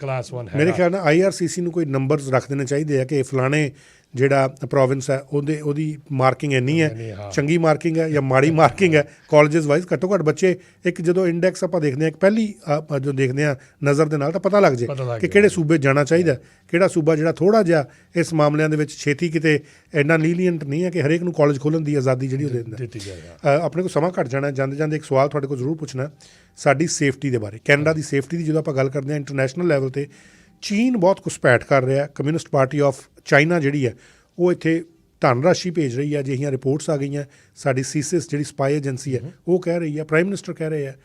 ਕਲਾਸ 1 ਹੈ ਮੇਰੇ ਖਿਆਲ ਨਾਲ ਆਈਆਰਸੀਸੀ ਨੂੰ ਕੋਈ ਨੰਬਰਸ ਰੱਖ ਦੇਣੇ ਚਾਹੀਦੇ ਆ ਕਿ ਫਲਾਣੇ ਜਿਹੜਾ ਪ੍ਰੋਵਿੰਸ ਹੈ ਉਹਦੇ ਉਹਦੀ ਮਾਰਕਿੰਗ ਇੰਨੀ ਹੈ। ਚੰਗੀ ਮਾਰਕਿੰਗ ਹੈ ਜਾਂ ਮਾੜੀ ਮਾਰਕਿੰਗ ਹੈ ਕਾਲਜਸ ਵਾਈਜ਼ ਘੱਟੋ ਘੱਟ ਬੱਚੇ ਇੱਕ ਜਦੋਂ ਇੰਡੈਕਸ ਆਪਾਂ ਦੇਖਦੇ ਹਾਂ ਇੱਕ ਪਹਿਲੀ ਜੋ ਦੇਖਦੇ ਹਾਂ ਨਜ਼ਰ ਦੇ ਨਾਲ ਤਾਂ ਪਤਾ ਲੱਗ ਜੇ ਕਿ। ਕਿਹੜੇ ਸੂਬੇ ਜਾਣਾ ਚਾਹੀਦਾ ਕਿਹੜਾ ਸੂਬਾ ਜਿਹੜਾ ਥੋੜਾ ਜਿਹਾ ਇਸ ਮਾਮਲਿਆਂ ਦੇ ਵਿੱਚ ਛੇਤੀ ਕਿਤੇ ਇੰਨਾ ਲੀਲੀਅੰਟ ਨਹੀਂ ਹੈ ਕਿ ਹਰੇਕ ਨੂੰ ਕਾਲਜ ਖੋਲਣ ਦੀ ਆਜ਼ਾਦੀ ਜਿਹੜੀ ਉਹ ਦੇ ਦਿੰਦਾ ਆਪਣੇ ਕੋਲ ਸਮਾਂ ਘੱਟ ਜਾਣਾ ਜਾਂਦੇ ਜਾਂਦੇ ਇੱਕ ਸਵਾਲ ਤੁਹਾਡੇ ਕੋਲ ਜ਼ਰੂਰ ਪੁੱਛਣਾ। ਸਾਡੀ ਸੇਫਟੀ ਦੇ ਬਾਰੇ ਕੈਨੇਡਾ ਦੀ ਸੇਫਟੀ ਦੀ ਜਦੋਂ ਆਪਾਂ ਗੱਲ ਕਰਦੇ ਹਾਂ ਇੰਟਰਨੈਸ਼ਨਲ ਲੈਵਲ ਤੇ ਚੀਨ ਬਹੁਤ ਘੁਸਪੈਠ ਕਰ ਰਿਹਾ ਕਮਿਊਨਿਸਟ ਪਾਰਟੀ ਆਫ ਚਾਈਨਾ ਜਿਹੜੀ ਹੈ, ਉਹ ਇੱਥੇ ਧਨ ਰਾਸ਼ੀ ਭੇਜ ਰਹੀ ਹੈ, ਅਜਿਹੀਆਂ ਰਿਪੋਰਟਸ ਆ ਗਈਆਂ। ਸਾਡੀ ਸੀਸਿਸ ਜਿਹੜੀ ਸਪਾਈ ਏਜੰਸੀ ਹੈ, ਉਹ ਕਹਿ ਰਹੀ ਹੈ, ਪ੍ਰਾਈਮ ਮਿਨਿਸਟਰ ਕਹਿ ਰਹੇ ਹੈ।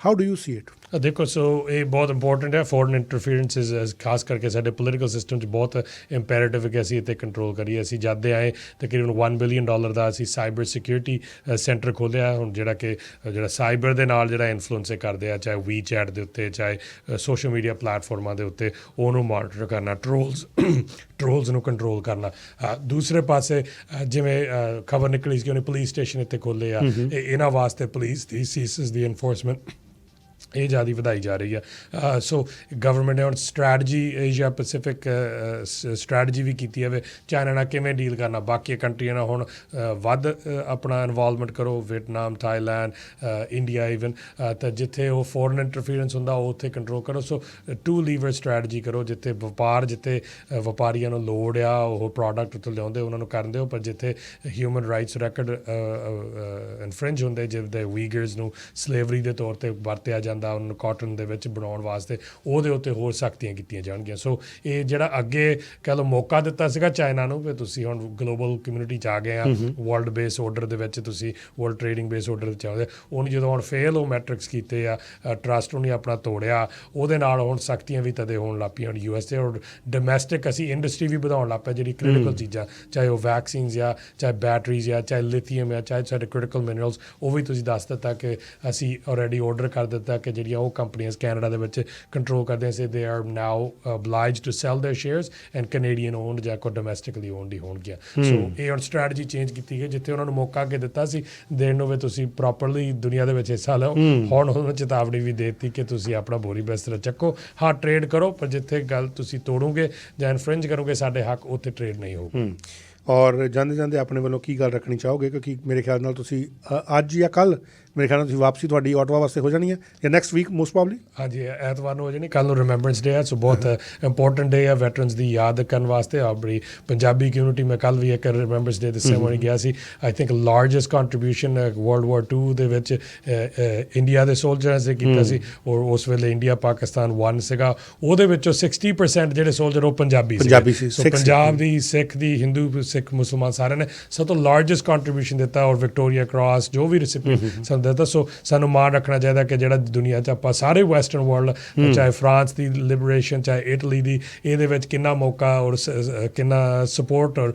How do you see it ਦੇਖੋ ਸੋ ਇਹ ਬਹੁਤ ਇੰਪੋਰਟੈਂਟ ਹੈ ਫੋਰਨ ਇੰਟਰਫੀਰੈਂਸਸ ਖਾਸ ਕਰਕੇ ਸਾਡੇ ਪੋਲੀਟੀਕਲ ਸਿਸਟਮ 'ਚ ਬਹੁਤ ਇੰਪੈਰੇਟਿਵ ਹੈ ਕਿ ਅਸੀਂ ਇੱਥੇ ਕੰਟਰੋਲ ਕਰੀਏ। ਅਸੀਂ ਜਦ ਦੇ ਆਏ ਤਕਰੀਬਨ 1 ਬਿਲੀਅਨ ਡਾਲਰ ਦਾ ਅਸੀਂ ਸਾਈਬਰ ਸਿਕਿਉਰਿਟੀ ਸੈਂਟਰ ਖੋਲ੍ਹਿਆ। ਹੁਣ ਜਿਹੜਾ ਕਿ ਜਿਹੜਾ ਸਾਈਬਰ ਦੇ ਨਾਲ ਜਿਹੜਾ ਇਨਫਲੂਐਂਸ ਕਰਦੇ ਆ ਚਾਹੇ WeChat ਦੇ ਉੱਤੇ ਚਾਹੇ ਸੋਸ਼ਲ ਮੀਡੀਆ ਪਲੇਟਫਾਰਮਾਂ ਦੇ ਉੱਤੇ ਉਹਨੂੰ ਮਾਨੀਟਰ ਕਰਨਾ ਟ੍ਰੋਲਸ ਟ੍ਰੋਲਸ ਨੂੰ ਕੰਟਰੋਲ ਕਰਨਾ। ਦੂਸਰੇ ਪਾਸੇ ਜਿਵੇਂ ਖਬਰ ਨਿਕਲੀ ਸੀ ਕਿ ਉਹਨੇ ਪੁਲਿਸ ਸਟੇਸ਼ਨ ਇੱਥੇ ਖੋਲ੍ਹੇ ਆ। ਇਹ- ਇਹਨਾਂ ਵਾਸਤੇ ਪੁਲਿਸ ਦੀ ਸੀਸਸ ਦੀ ਐਨਫੋਰਸਮੈਂਟ ਇਹ ਜ਼ਿਆਦਾ ਵਧਾਈ ਜਾ ਰਹੀ ਆ। ਸੋ ਗਵਰਨਮੈਂਟ ਨੇ ਹੁਣ ਸਟ੍ਰੈਟਜੀ ਏਸ਼ੀਆ ਪੈਸੀਫਿਕ ਸਟ੍ਰੈਟਜੀ ਵੀ ਕੀਤੀ ਹੈ ਚਾਈਨਾ ਨਾਲ ਕਿਵੇਂ ਡੀਲ ਕਰਨਾ? ਬਾਕੀ ਕੰਟਰੀਆਂ ਨਾਲ ਹੁਣ ਵੱਧ ਆਪਣਾ ਇਨਵੋਲਵਮੈਂਟ ਕਰੋ। ਵੀਟਨਾਮ ਥਾਈਲੈਂਡ ਇੰਡੀਆ ਇਵਨ ਤਾਂ ਜਿੱਥੇ ਉਹ ਫੋਰਨ ਇੰਟਰਫੀਰੈਂਸ ਹੁੰਦਾ, ਉਹ ਉੱਥੇ ਕੰਟਰੋਲ ਕਰੋ। ਸੋ ਟੂ ਲੀਵਰ ਸਟ੍ਰੈਟਜੀ ਕਰੋ। ਜਿੱਥੇ ਵਪਾਰ, ਜਿੱਥੇ ਵਪਾਰੀਆਂ ਨੂੰ ਲੋੜ ਆ, ਉਹ ਪ੍ਰੋਡਕਟ ਉੱਥੇ ਲਿਆਉਂਦੇ, ਉਹਨਾਂ ਨੂੰ ਕਰਨ ਦਿਓ। ਪਰ ਜਿੱਥੇ ਹਿਊਮਨ ਰਾਈਟਸ ਰੈਕਡ ਇਨਫ੍ਰਿੰਜ ਹੁੰਦੇ ਜਿਵੇਂ ਵੀਗਰਸ ਨੂੰ ਸਲੇਵਰੀ ਦੇ ਤੌਰ ਤੇ ਵਰਤਿਆ ਜਾਂਦਾ ਉਹਨਾਂ ਨੂੰ ਕਾਟਨ ਦੇ ਵਿੱਚ ਬਣਾਉਣ ਵਾਸਤੇ ਉਹਦੇ ਉੱਤੇ ਹੋਰ ਸਖਤੀਆਂ ਕੀਤੀਆਂ ਜਾਣਗੀਆਂ। ਸੋ ਇਹ ਜਿਹੜਾ ਅੱਗੇ ਕਹ ਲਓ ਮੌਕਾ ਦਿੱਤਾ ਸੀਗਾ ਚਾਈਨਾ ਨੂੰ ਵੀ ਤੁਸੀਂ ਹੁਣ ਗਲੋਬਲ ਕਮਿਊਨਿਟੀ ਚ ਆ ਗਏ ਆ ਵਰਲਡ ਬੇਸ ਆਰਡਰ ਦੇ ਵਿੱਚ ਤੁਸੀਂ ਵਰਲਡ ਟ੍ਰੇਡਿੰਗ ਬੇਸ ਆਰਡਰ ਵਿੱਚ ਆਉਂਦੇ ਉਹਨੂੰ ਜਦੋਂ ਹੁਣ ਫੇਲ ਉਹ ਮੈਟ੍ਰਿਕਸ ਕੀਤੇ ਆ ਟਰਸਟ ਉਹਨੇ ਆਪਣਾ ਤੋੜਿਆ ਉਹਦੇ ਨਾਲ ਹੁਣ ਸਖਤੀਆਂ ਵੀ ਤਦੇ ਹੋਣ ਲੱਗ ਪਈਆਂ। ਹੁਣ ਯੂਐਸ ਦੇ ਔਰ ਡੋਮੈਸਟਿਕ ਅਸੀਂ ਇੰਡਸਟਰੀ ਵੀ ਵਧਾਉਣ ਲੱਗ ਪਏ ਜਿਹੜੀ ਕ੍ਰਿਟੀਕਲ ਚੀਜ਼ਾਂ ਚਾਹੇ ਉਹ ਵੈਕਸੀਨਸ ਜਾਂ ਚਾਹੇ ਬੈਟਰੀਜ਼ ਜਾਂ ਚਾਹੇ ਲਿਥੀਅਮ ਜਾਂ ਚਾਹੇ ਸਾਡੇ ਕ੍ਰਿਟੀਕਲ ਮਿਨਰਲਸ ਉਹ ਵੀ ਤੁਸੀਂ ਦੱਸ ਦਿੱਤਾ ਕਿ ਅਸੀਂ ਆਲਰੇਡੀ ਆਰਡਰ ਕਰ ਦਿੱਤਾ ਕਿ ਕੇ ਜਿਹੜੀਆਂ ਉਹ ਕੰਪਨੀਆਂ ਕੈਨੇਡਾ ਦੇ ਵਿੱਚ ਕੰਟਰੋਲ ਕਰਦੇ ਸੀ they are now obliged to sell their shares and Canadian owned ਜਾਂ ਕੋ ਡੋਮੈਸਟਿਕਲੀ ਓਨਡ ਹੀ ਹੋਣਗੀਆਂ। ਸੋ ਇਹ ਔਰ ਸਟ੍ਰੈਟਜੀ ਚੇਂਜ ਕੀਤੀ ਗਈ ਜਿੱਥੇ ਉਹਨਾਂ ਨੂੰ ਮੌਕਾ ਕੇ ਦਿੱਤਾ ਸੀ ਦੇਣ ਨੂੰ ਵੀ ਤੁਸੀਂ ਪ੍ਰੋਪਰਲੀ ਦੁਨੀਆ ਦੇ ਵਿੱਚ ਹਿੱਸਾ ਲਓ। ਹੁਣ ਉਹਨਾਂ ਨੂੰ ਚੇਤਾਵਨੀ ਵੀ ਦਿੱਤੀ ਕਿ ਤੁਸੀਂ ਆਪਣਾ ਬੋਰੀ ਬੈਸਰ ਚੱਕੋ। ਹਾਂ ਟ੍ਰੇਡ ਕਰੋ ਪਰ ਜਿੱਥੇ ਗੱਲ ਤੁਸੀਂ ਤੋੜੋਗੇ ਜਾਂ ਇਨਫ੍ਰਿੰਜ ਕਰੋਗੇ ਸਾਡੇ ਹੱਕ ਉੱਥੇ ਟ੍ਰੇਡ ਨਹੀਂ ਹੋਊਗਾ। ਔਰ ਜਾਂਦੇ ਜਾਂਦੇ ਆਪਣੇ ਵੱਲੋਂ ਕੀ ਗੱਲ ਰੱਖਣੀ ਚਾਹੋਗੇ? ਕਿਉਂਕਿ ਮੇਰੇ ਖਿਆਲ ਨਾਲ ਤੁਸੀਂ ਅੱਜ ਜਾਂ ਕੱਲ ਮੇਰੇ ਖਿਆਲ ਨਾਲ ਤੁਸੀਂ ਵਾਪਸੀ ਤੁਹਾਡੀ ਆਟਵਾ ਵਾਸਤੇ ਹੋ ਜਾਣੀ ਹੈ ਜਾਂ ਨੈਕਸਟ ਵੀਕ ਮੋਸਟ ਪ੍ਰੋਬਬਲੀ ਹਾਂਜੀ ਐਤਵਾਰ ਨੂੰ ਹੋ ਜਾਣੀ ਕੱਲ ਨੂੰ ਰਿਮੈਂਬਰੈਂਸ ਡੇ ਹੈ ਸੋ ਬਹੁਤ ਇੰਪੋਰਟੈਂਟ ਡੇ ਹੈ ਵੈਟਰਨਸ ਦੀ ਯਾਦ ਕਰਨ ਵਾਸਤੇ। ਆਪਣੀ ਪੰਜਾਬੀ ਕਮਿਊਨਿਟੀ ਮੈਂ ਕੱਲ ਵੀ ਇੱਕ ਰਿਮੈਂਬਰੈਂਸ ਡੇ ਦੇ ਸੈਮੋਨੀ ਗਿਆ ਸੀ। I think largest contribution world war 2 ਦੇ ਵਿੱਚ ਇੰਡੀਆ ਦੇ ਸੋਲਜਰਸ ਨੇ ਕੀਤਾ ਸੀ। ਔਰ ਉਸ ਵੇਲੇ ਇੰਡੀਆ ਪਾਕਿਸਤਾਨ 1 ਸੀਗਾ। ਉਹਦੇ ਵਿੱਚੋਂ 60% ਜਿਹੜੇ ਸੋਲਜਰ ਉਹ ਪੰਜਾਬੀ ਸੀਗੇ। ਪੰਜਾਬੀ ਸੀ, ਸੋ ਪੰਜਾਬ ਦੀ ਸਿੱਖ ਦੀ ਹਿੰਦੂ ਸਿੱਖ ਮੁਸਲਮਾਨ ਸਾਰਿਆਂ ਨੇ ਸਭ ਤੋਂ ਲਾਰਜੈਸਟ ਕੰਟਰੀਬਿਊਸ਼ਨ ਦਿੱਤਾ। ਔਰ ਵਿਕਟੋਰੀਆ ਕ੍ਰਾਸ ਜੋ ਵੀ ਰੈਸਿਪੀਐਂਟ ਸਾਨੂੰ ਦਿੱਤਾ ਸੋ ਸਾਨੂੰ ਮਾਣ ਰੱਖਣਾ ਚਾਹੀਦਾ ਕਿ ਜਿਹੜਾ ਦੁਨੀਆ 'ਚ ਆਪਾਂ ਸਾਰੇ ਵੈਸਟਰਨ ਵਰਲਡ ਚਾਹੇ ਫਰਾਂਸ ਦੀ ਲਿਬਰੇਸ਼ਨ ਚਾਹੇ ਇਟਲੀ ਦੀ ਇਹਦੇ ਵਿੱਚ ਕਿੰਨਾ ਮੌਕਾ ਔਰ ਕਿੰਨਾ ਸਪੋਰਟ ਔਰ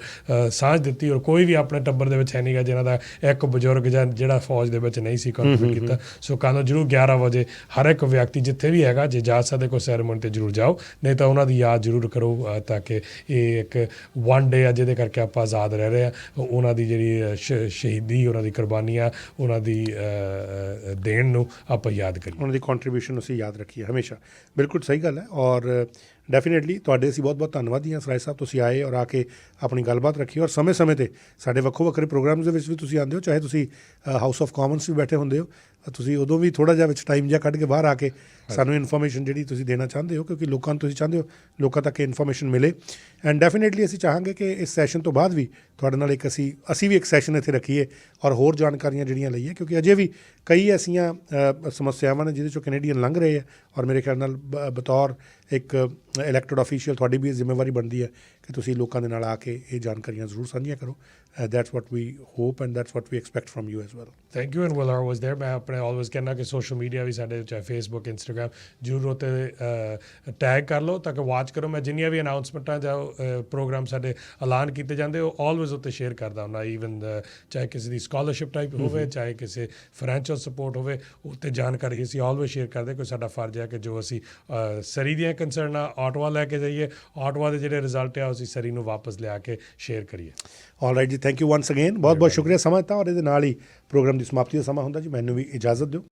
ਸਾਂਝ ਦਿੱਤੀ ਔਰ ਕੋਈ ਵੀ ਆਪਣੇ ਟੱਬਰ ਦੇ ਵਿੱਚ ਹੈ ਨਹੀਂਗਾ ਜਿਹਨਾਂ ਦਾ ਇੱਕ ਬਜ਼ੁਰਗ ਜਾਂ ਜਿਹੜਾ ਫੌਜ ਦੇ ਵਿੱਚ ਨਹੀਂ ਸੀ ਕੰਟਰੀਬਿਊਟ ਕੀਤਾ। ਸੋ ਕੱਲ੍ਹ ਨੂੰ ਜਰੂਰ 11 ਵਜੇ ਹਰ ਇੱਕ ਵਿਅਕਤੀ ਜਿੱਥੇ ਵੀ ਹੈਗਾ ਜੇ ਜਾ ਸਕਦੇ ਕੋਈ ਸੈਰੇਮਨੀ ਤੇ ਜਰੂਰ ਜਾਓ। ਨਹੀਂ ਤਾਂ ਉਹਨਾਂ ਦੀ ਯਾਦ ਜਰੂਰ ਕਰੋ ਤਾਂ ਕਿ ਇਹ ਇੱਕ ਵਨ ਡੇ ਆ ਜਿਹਦੇ ਕਰਕੇ ਆਪਾਂ ਆਜ਼ਾਦ ਰਹਿ ਰਹੇ ਆ। ਉਹਨਾਂ ਦੀ ਜਿਹੜੀ ਸ਼ਹੀਦੀ ਉਹਨਾਂ ਦੀ ਕੁਰਬਾਨੀਆਂ ਉਹਨਾਂ ਦੀ ਦੇਣ ਨੂੰ ਆਪਾਂ ਯਾਦ ਕਰੀਏ। ਉਹਨਾਂ ਦੀ ਕੰਟਰੀਬਿਊਸ਼ਨ ਅਸੀਂ ਯਾਦ ਰੱਖੀਏ ਹਮੇਸ਼ਾ। ਬਿਲਕੁਲ ਸਹੀ ਗੱਲ ਹੈ ਔਰ ਡੈਫੀਨਿਟਲੀ ਤੁਹਾਡੇ ਅਸੀਂ ਬਹੁਤ ਬਹੁਤ ਧੰਨਵਾਦੀ ਹਾਂ ਸਰਾਏ ਸਾਹਿਬ, ਤੁਸੀਂ ਆਏ ਔਰ ਆ ਕੇ ਆਪਣੀ ਗੱਲਬਾਤ ਰੱਖੀ ਔਰ ਸਮੇਂ-ਸਮੇਂ ਤੇ ਸਾਡੇ ਵੱਖੋ ਵੱਖਰੇ ਪ੍ਰੋਗਰਾਮਸ ਦੇ ਵਿੱਚ ਵੀ ਤੁਸੀਂ ਆਉਂਦੇ ਹੋ, ਚਾਹੇ ਤੁਸੀਂ ਹਾਊਸ ਆਫ ਕਾਮਨਸ ਵੀ ਬੈਠੇ ਹੁੰਦੇ ਹੋ। ਤੁਸੀਂ ਉਦੋਂ ਵੀ ਥੋੜਾ ਜਿਹਾ ਵਿੱਚ ਟਾਈਮ ਜਿਹਾ ਕੱਢ ਕੇ ਬਾਹਰ ਆ ਕੇ ਸਾਨੂੰ ਇਨਫੋਰਮੇਸ਼ਨ ਜਿਹੜੀ ਤੁਸੀਂ ਦੇਣਾ ਚਾਹੁੰਦੇ ਹੋ ਕਿਉਂਕਿ ਲੋਕਾਂ ਨੂੰ ਤੁਸੀਂ ਚਾਹੁੰਦੇ ਹੋ ਲੋਕਾਂ ਤੱਕ ਇਨਫੋਰਮੇਸ਼ਨ ਮਿਲੇ। ਐਂਡ ਡੈਫੀਨਿਟਲੀ ਅਸੀਂ ਚਾਹਾਂਗੇ ਕਿ ਇਸ ਸੈਸ਼ਨ ਤੋਂ ਬਾਅਦ ਵੀ ਤੁਹਾਡੇ ਨਾਲ ਇੱਕ ਅਸੀਂ ਅਸੀਂ ਵੀ ਇੱਕ ਸੈਸ਼ਨ ਇੱਥੇ ਰੱਖੀਏ ਔਰ ਹੋਰ ਜਾਣਕਾਰੀਆਂ ਜਿਹੜੀਆਂ ਲਈਏ ਕਿਉਂਕਿ ਅਜੇ ਵੀ ਕਈ ਐਸੀਆਂ ਸਮੱਸਿਆਵਾਂ ਨੇ ਜਿਹਦੇ ਚੋਂ ਕੈਨੇਡੀਅਨ ਲੰਘ ਰਹੇ ਆ ਔਰ ਮੇਰੇ ਖਿਆਲ ਨਾਲ ਬਤੌਰ ਇੱਕ ਇਲੈਕਟਡ ਅਫੀਸ਼ੀਅਲ ਤੁਹਾਡੀ ਵੀ ਇਹ ਜ਼ਿੰਮੇਵਾਰੀ ਬਣਦੀ ਹੈ ਕਿ ਤੁਸੀਂ ਲੋਕਾਂ ਦੇ ਨਾਲ ਆ ਕੇ ਇਹ ਜਾਣਕਾਰੀਆਂ ਜ਼ਰੂਰ ਸਾਂਝੀਆਂ ਕਰੋ that's what we hope and that's what we expect from U S well thank you and will always there ਮੈਂ ਆਪਣੇ ਆਲਵੇਸ ਕਹਿੰਦਾ ਕਿ ਸੋਸ਼ਲ ਮੀਡੀਆ ਵੀ ਸਾਡੇ ਚਾਹੇ ਫੇਸਬੁੱਕ ਇੰਸਟਾਗ੍ਰam ਜਰੂਰ ਉਤੇ ਟੈਗ ਕਰ ਲਓ ਤਾਂ ਕਿ ਵਾਚ ਕਰੋ ਮੈਂ ਜਿੰਨੀਆਂ ਵੀ ਅਨਾਉਂਸਮੈਂਟਾਂ ਜਾਂ ਪ੍ਰੋਗਰਾਮ ਸਾਡੇ ਐਲਾਨ ਕੀਤੇ ਜਾਂਦੇ ਉਹ ਆਲਵੇਸ ਉਤੇ ਸ਼ੇਅਰ ਕਰਦਾ ਹੁੰਦਾ ਈਵਨ ਚਾਹੇ ਕਿਸੇ ਦੀ ਸਕਾਲਰਸ਼ਿਪ ਟਾਈਪ ਹੋਵੇ ਚਾਹੇ ਕਿਸੇ ਫਾਈਨੈਂਸ਼ੀਅਲ ਸਪੋਰਟ ਹੋਵੇ ਉੱਤੇ ਜਾਣਕਾਰੀ ਅਸੀਂ ਆਲਵੇਸ ਸ਼ੇਅਰ ਕਰਦੇ ਕੋਈ ਸਾਡਾ ਫਰਜ਼ ਹੈ ਕਿ ਜੋ ਅਸੀਂ ਅ, ਸਰੀ ਦੀਆਂ ਕੰਸਰਨਾਂ ਆਟਵਾ ਲੈ ਕੇ ਜਾਈਏ। ਆਟਵਾ ਦੇ ਜਿਹੜੇ ਰਿਜ਼ਲਟ ਆ ਉਹ ਅਸੀਂ ਸਰੀ ਨੂੰ ਵਾਪਸ ਲਿਆ ਕੇ ਸ਼ੇਅਰ ਕਰੀਏ। All right ji thank you once again ਬਹੁਤ ਬਹੁਤ ਸ਼ੁਕਰੀਆ। ਸਮਾਂ ਦਿੱਤਾ ਔਰ ਇਹਦੇ ਨਾਲ ਹੀ ਪ੍ਰੋਗਰਾਮ ਦੀ ਸਮਾਪਤੀ ਦਾ ਸਮਾਂ ਹੁੰਦਾ ਜੀ। ਮੈਨੂੰ ਵੀ ਇਜਾਜ਼ਤ ਦਿਓ।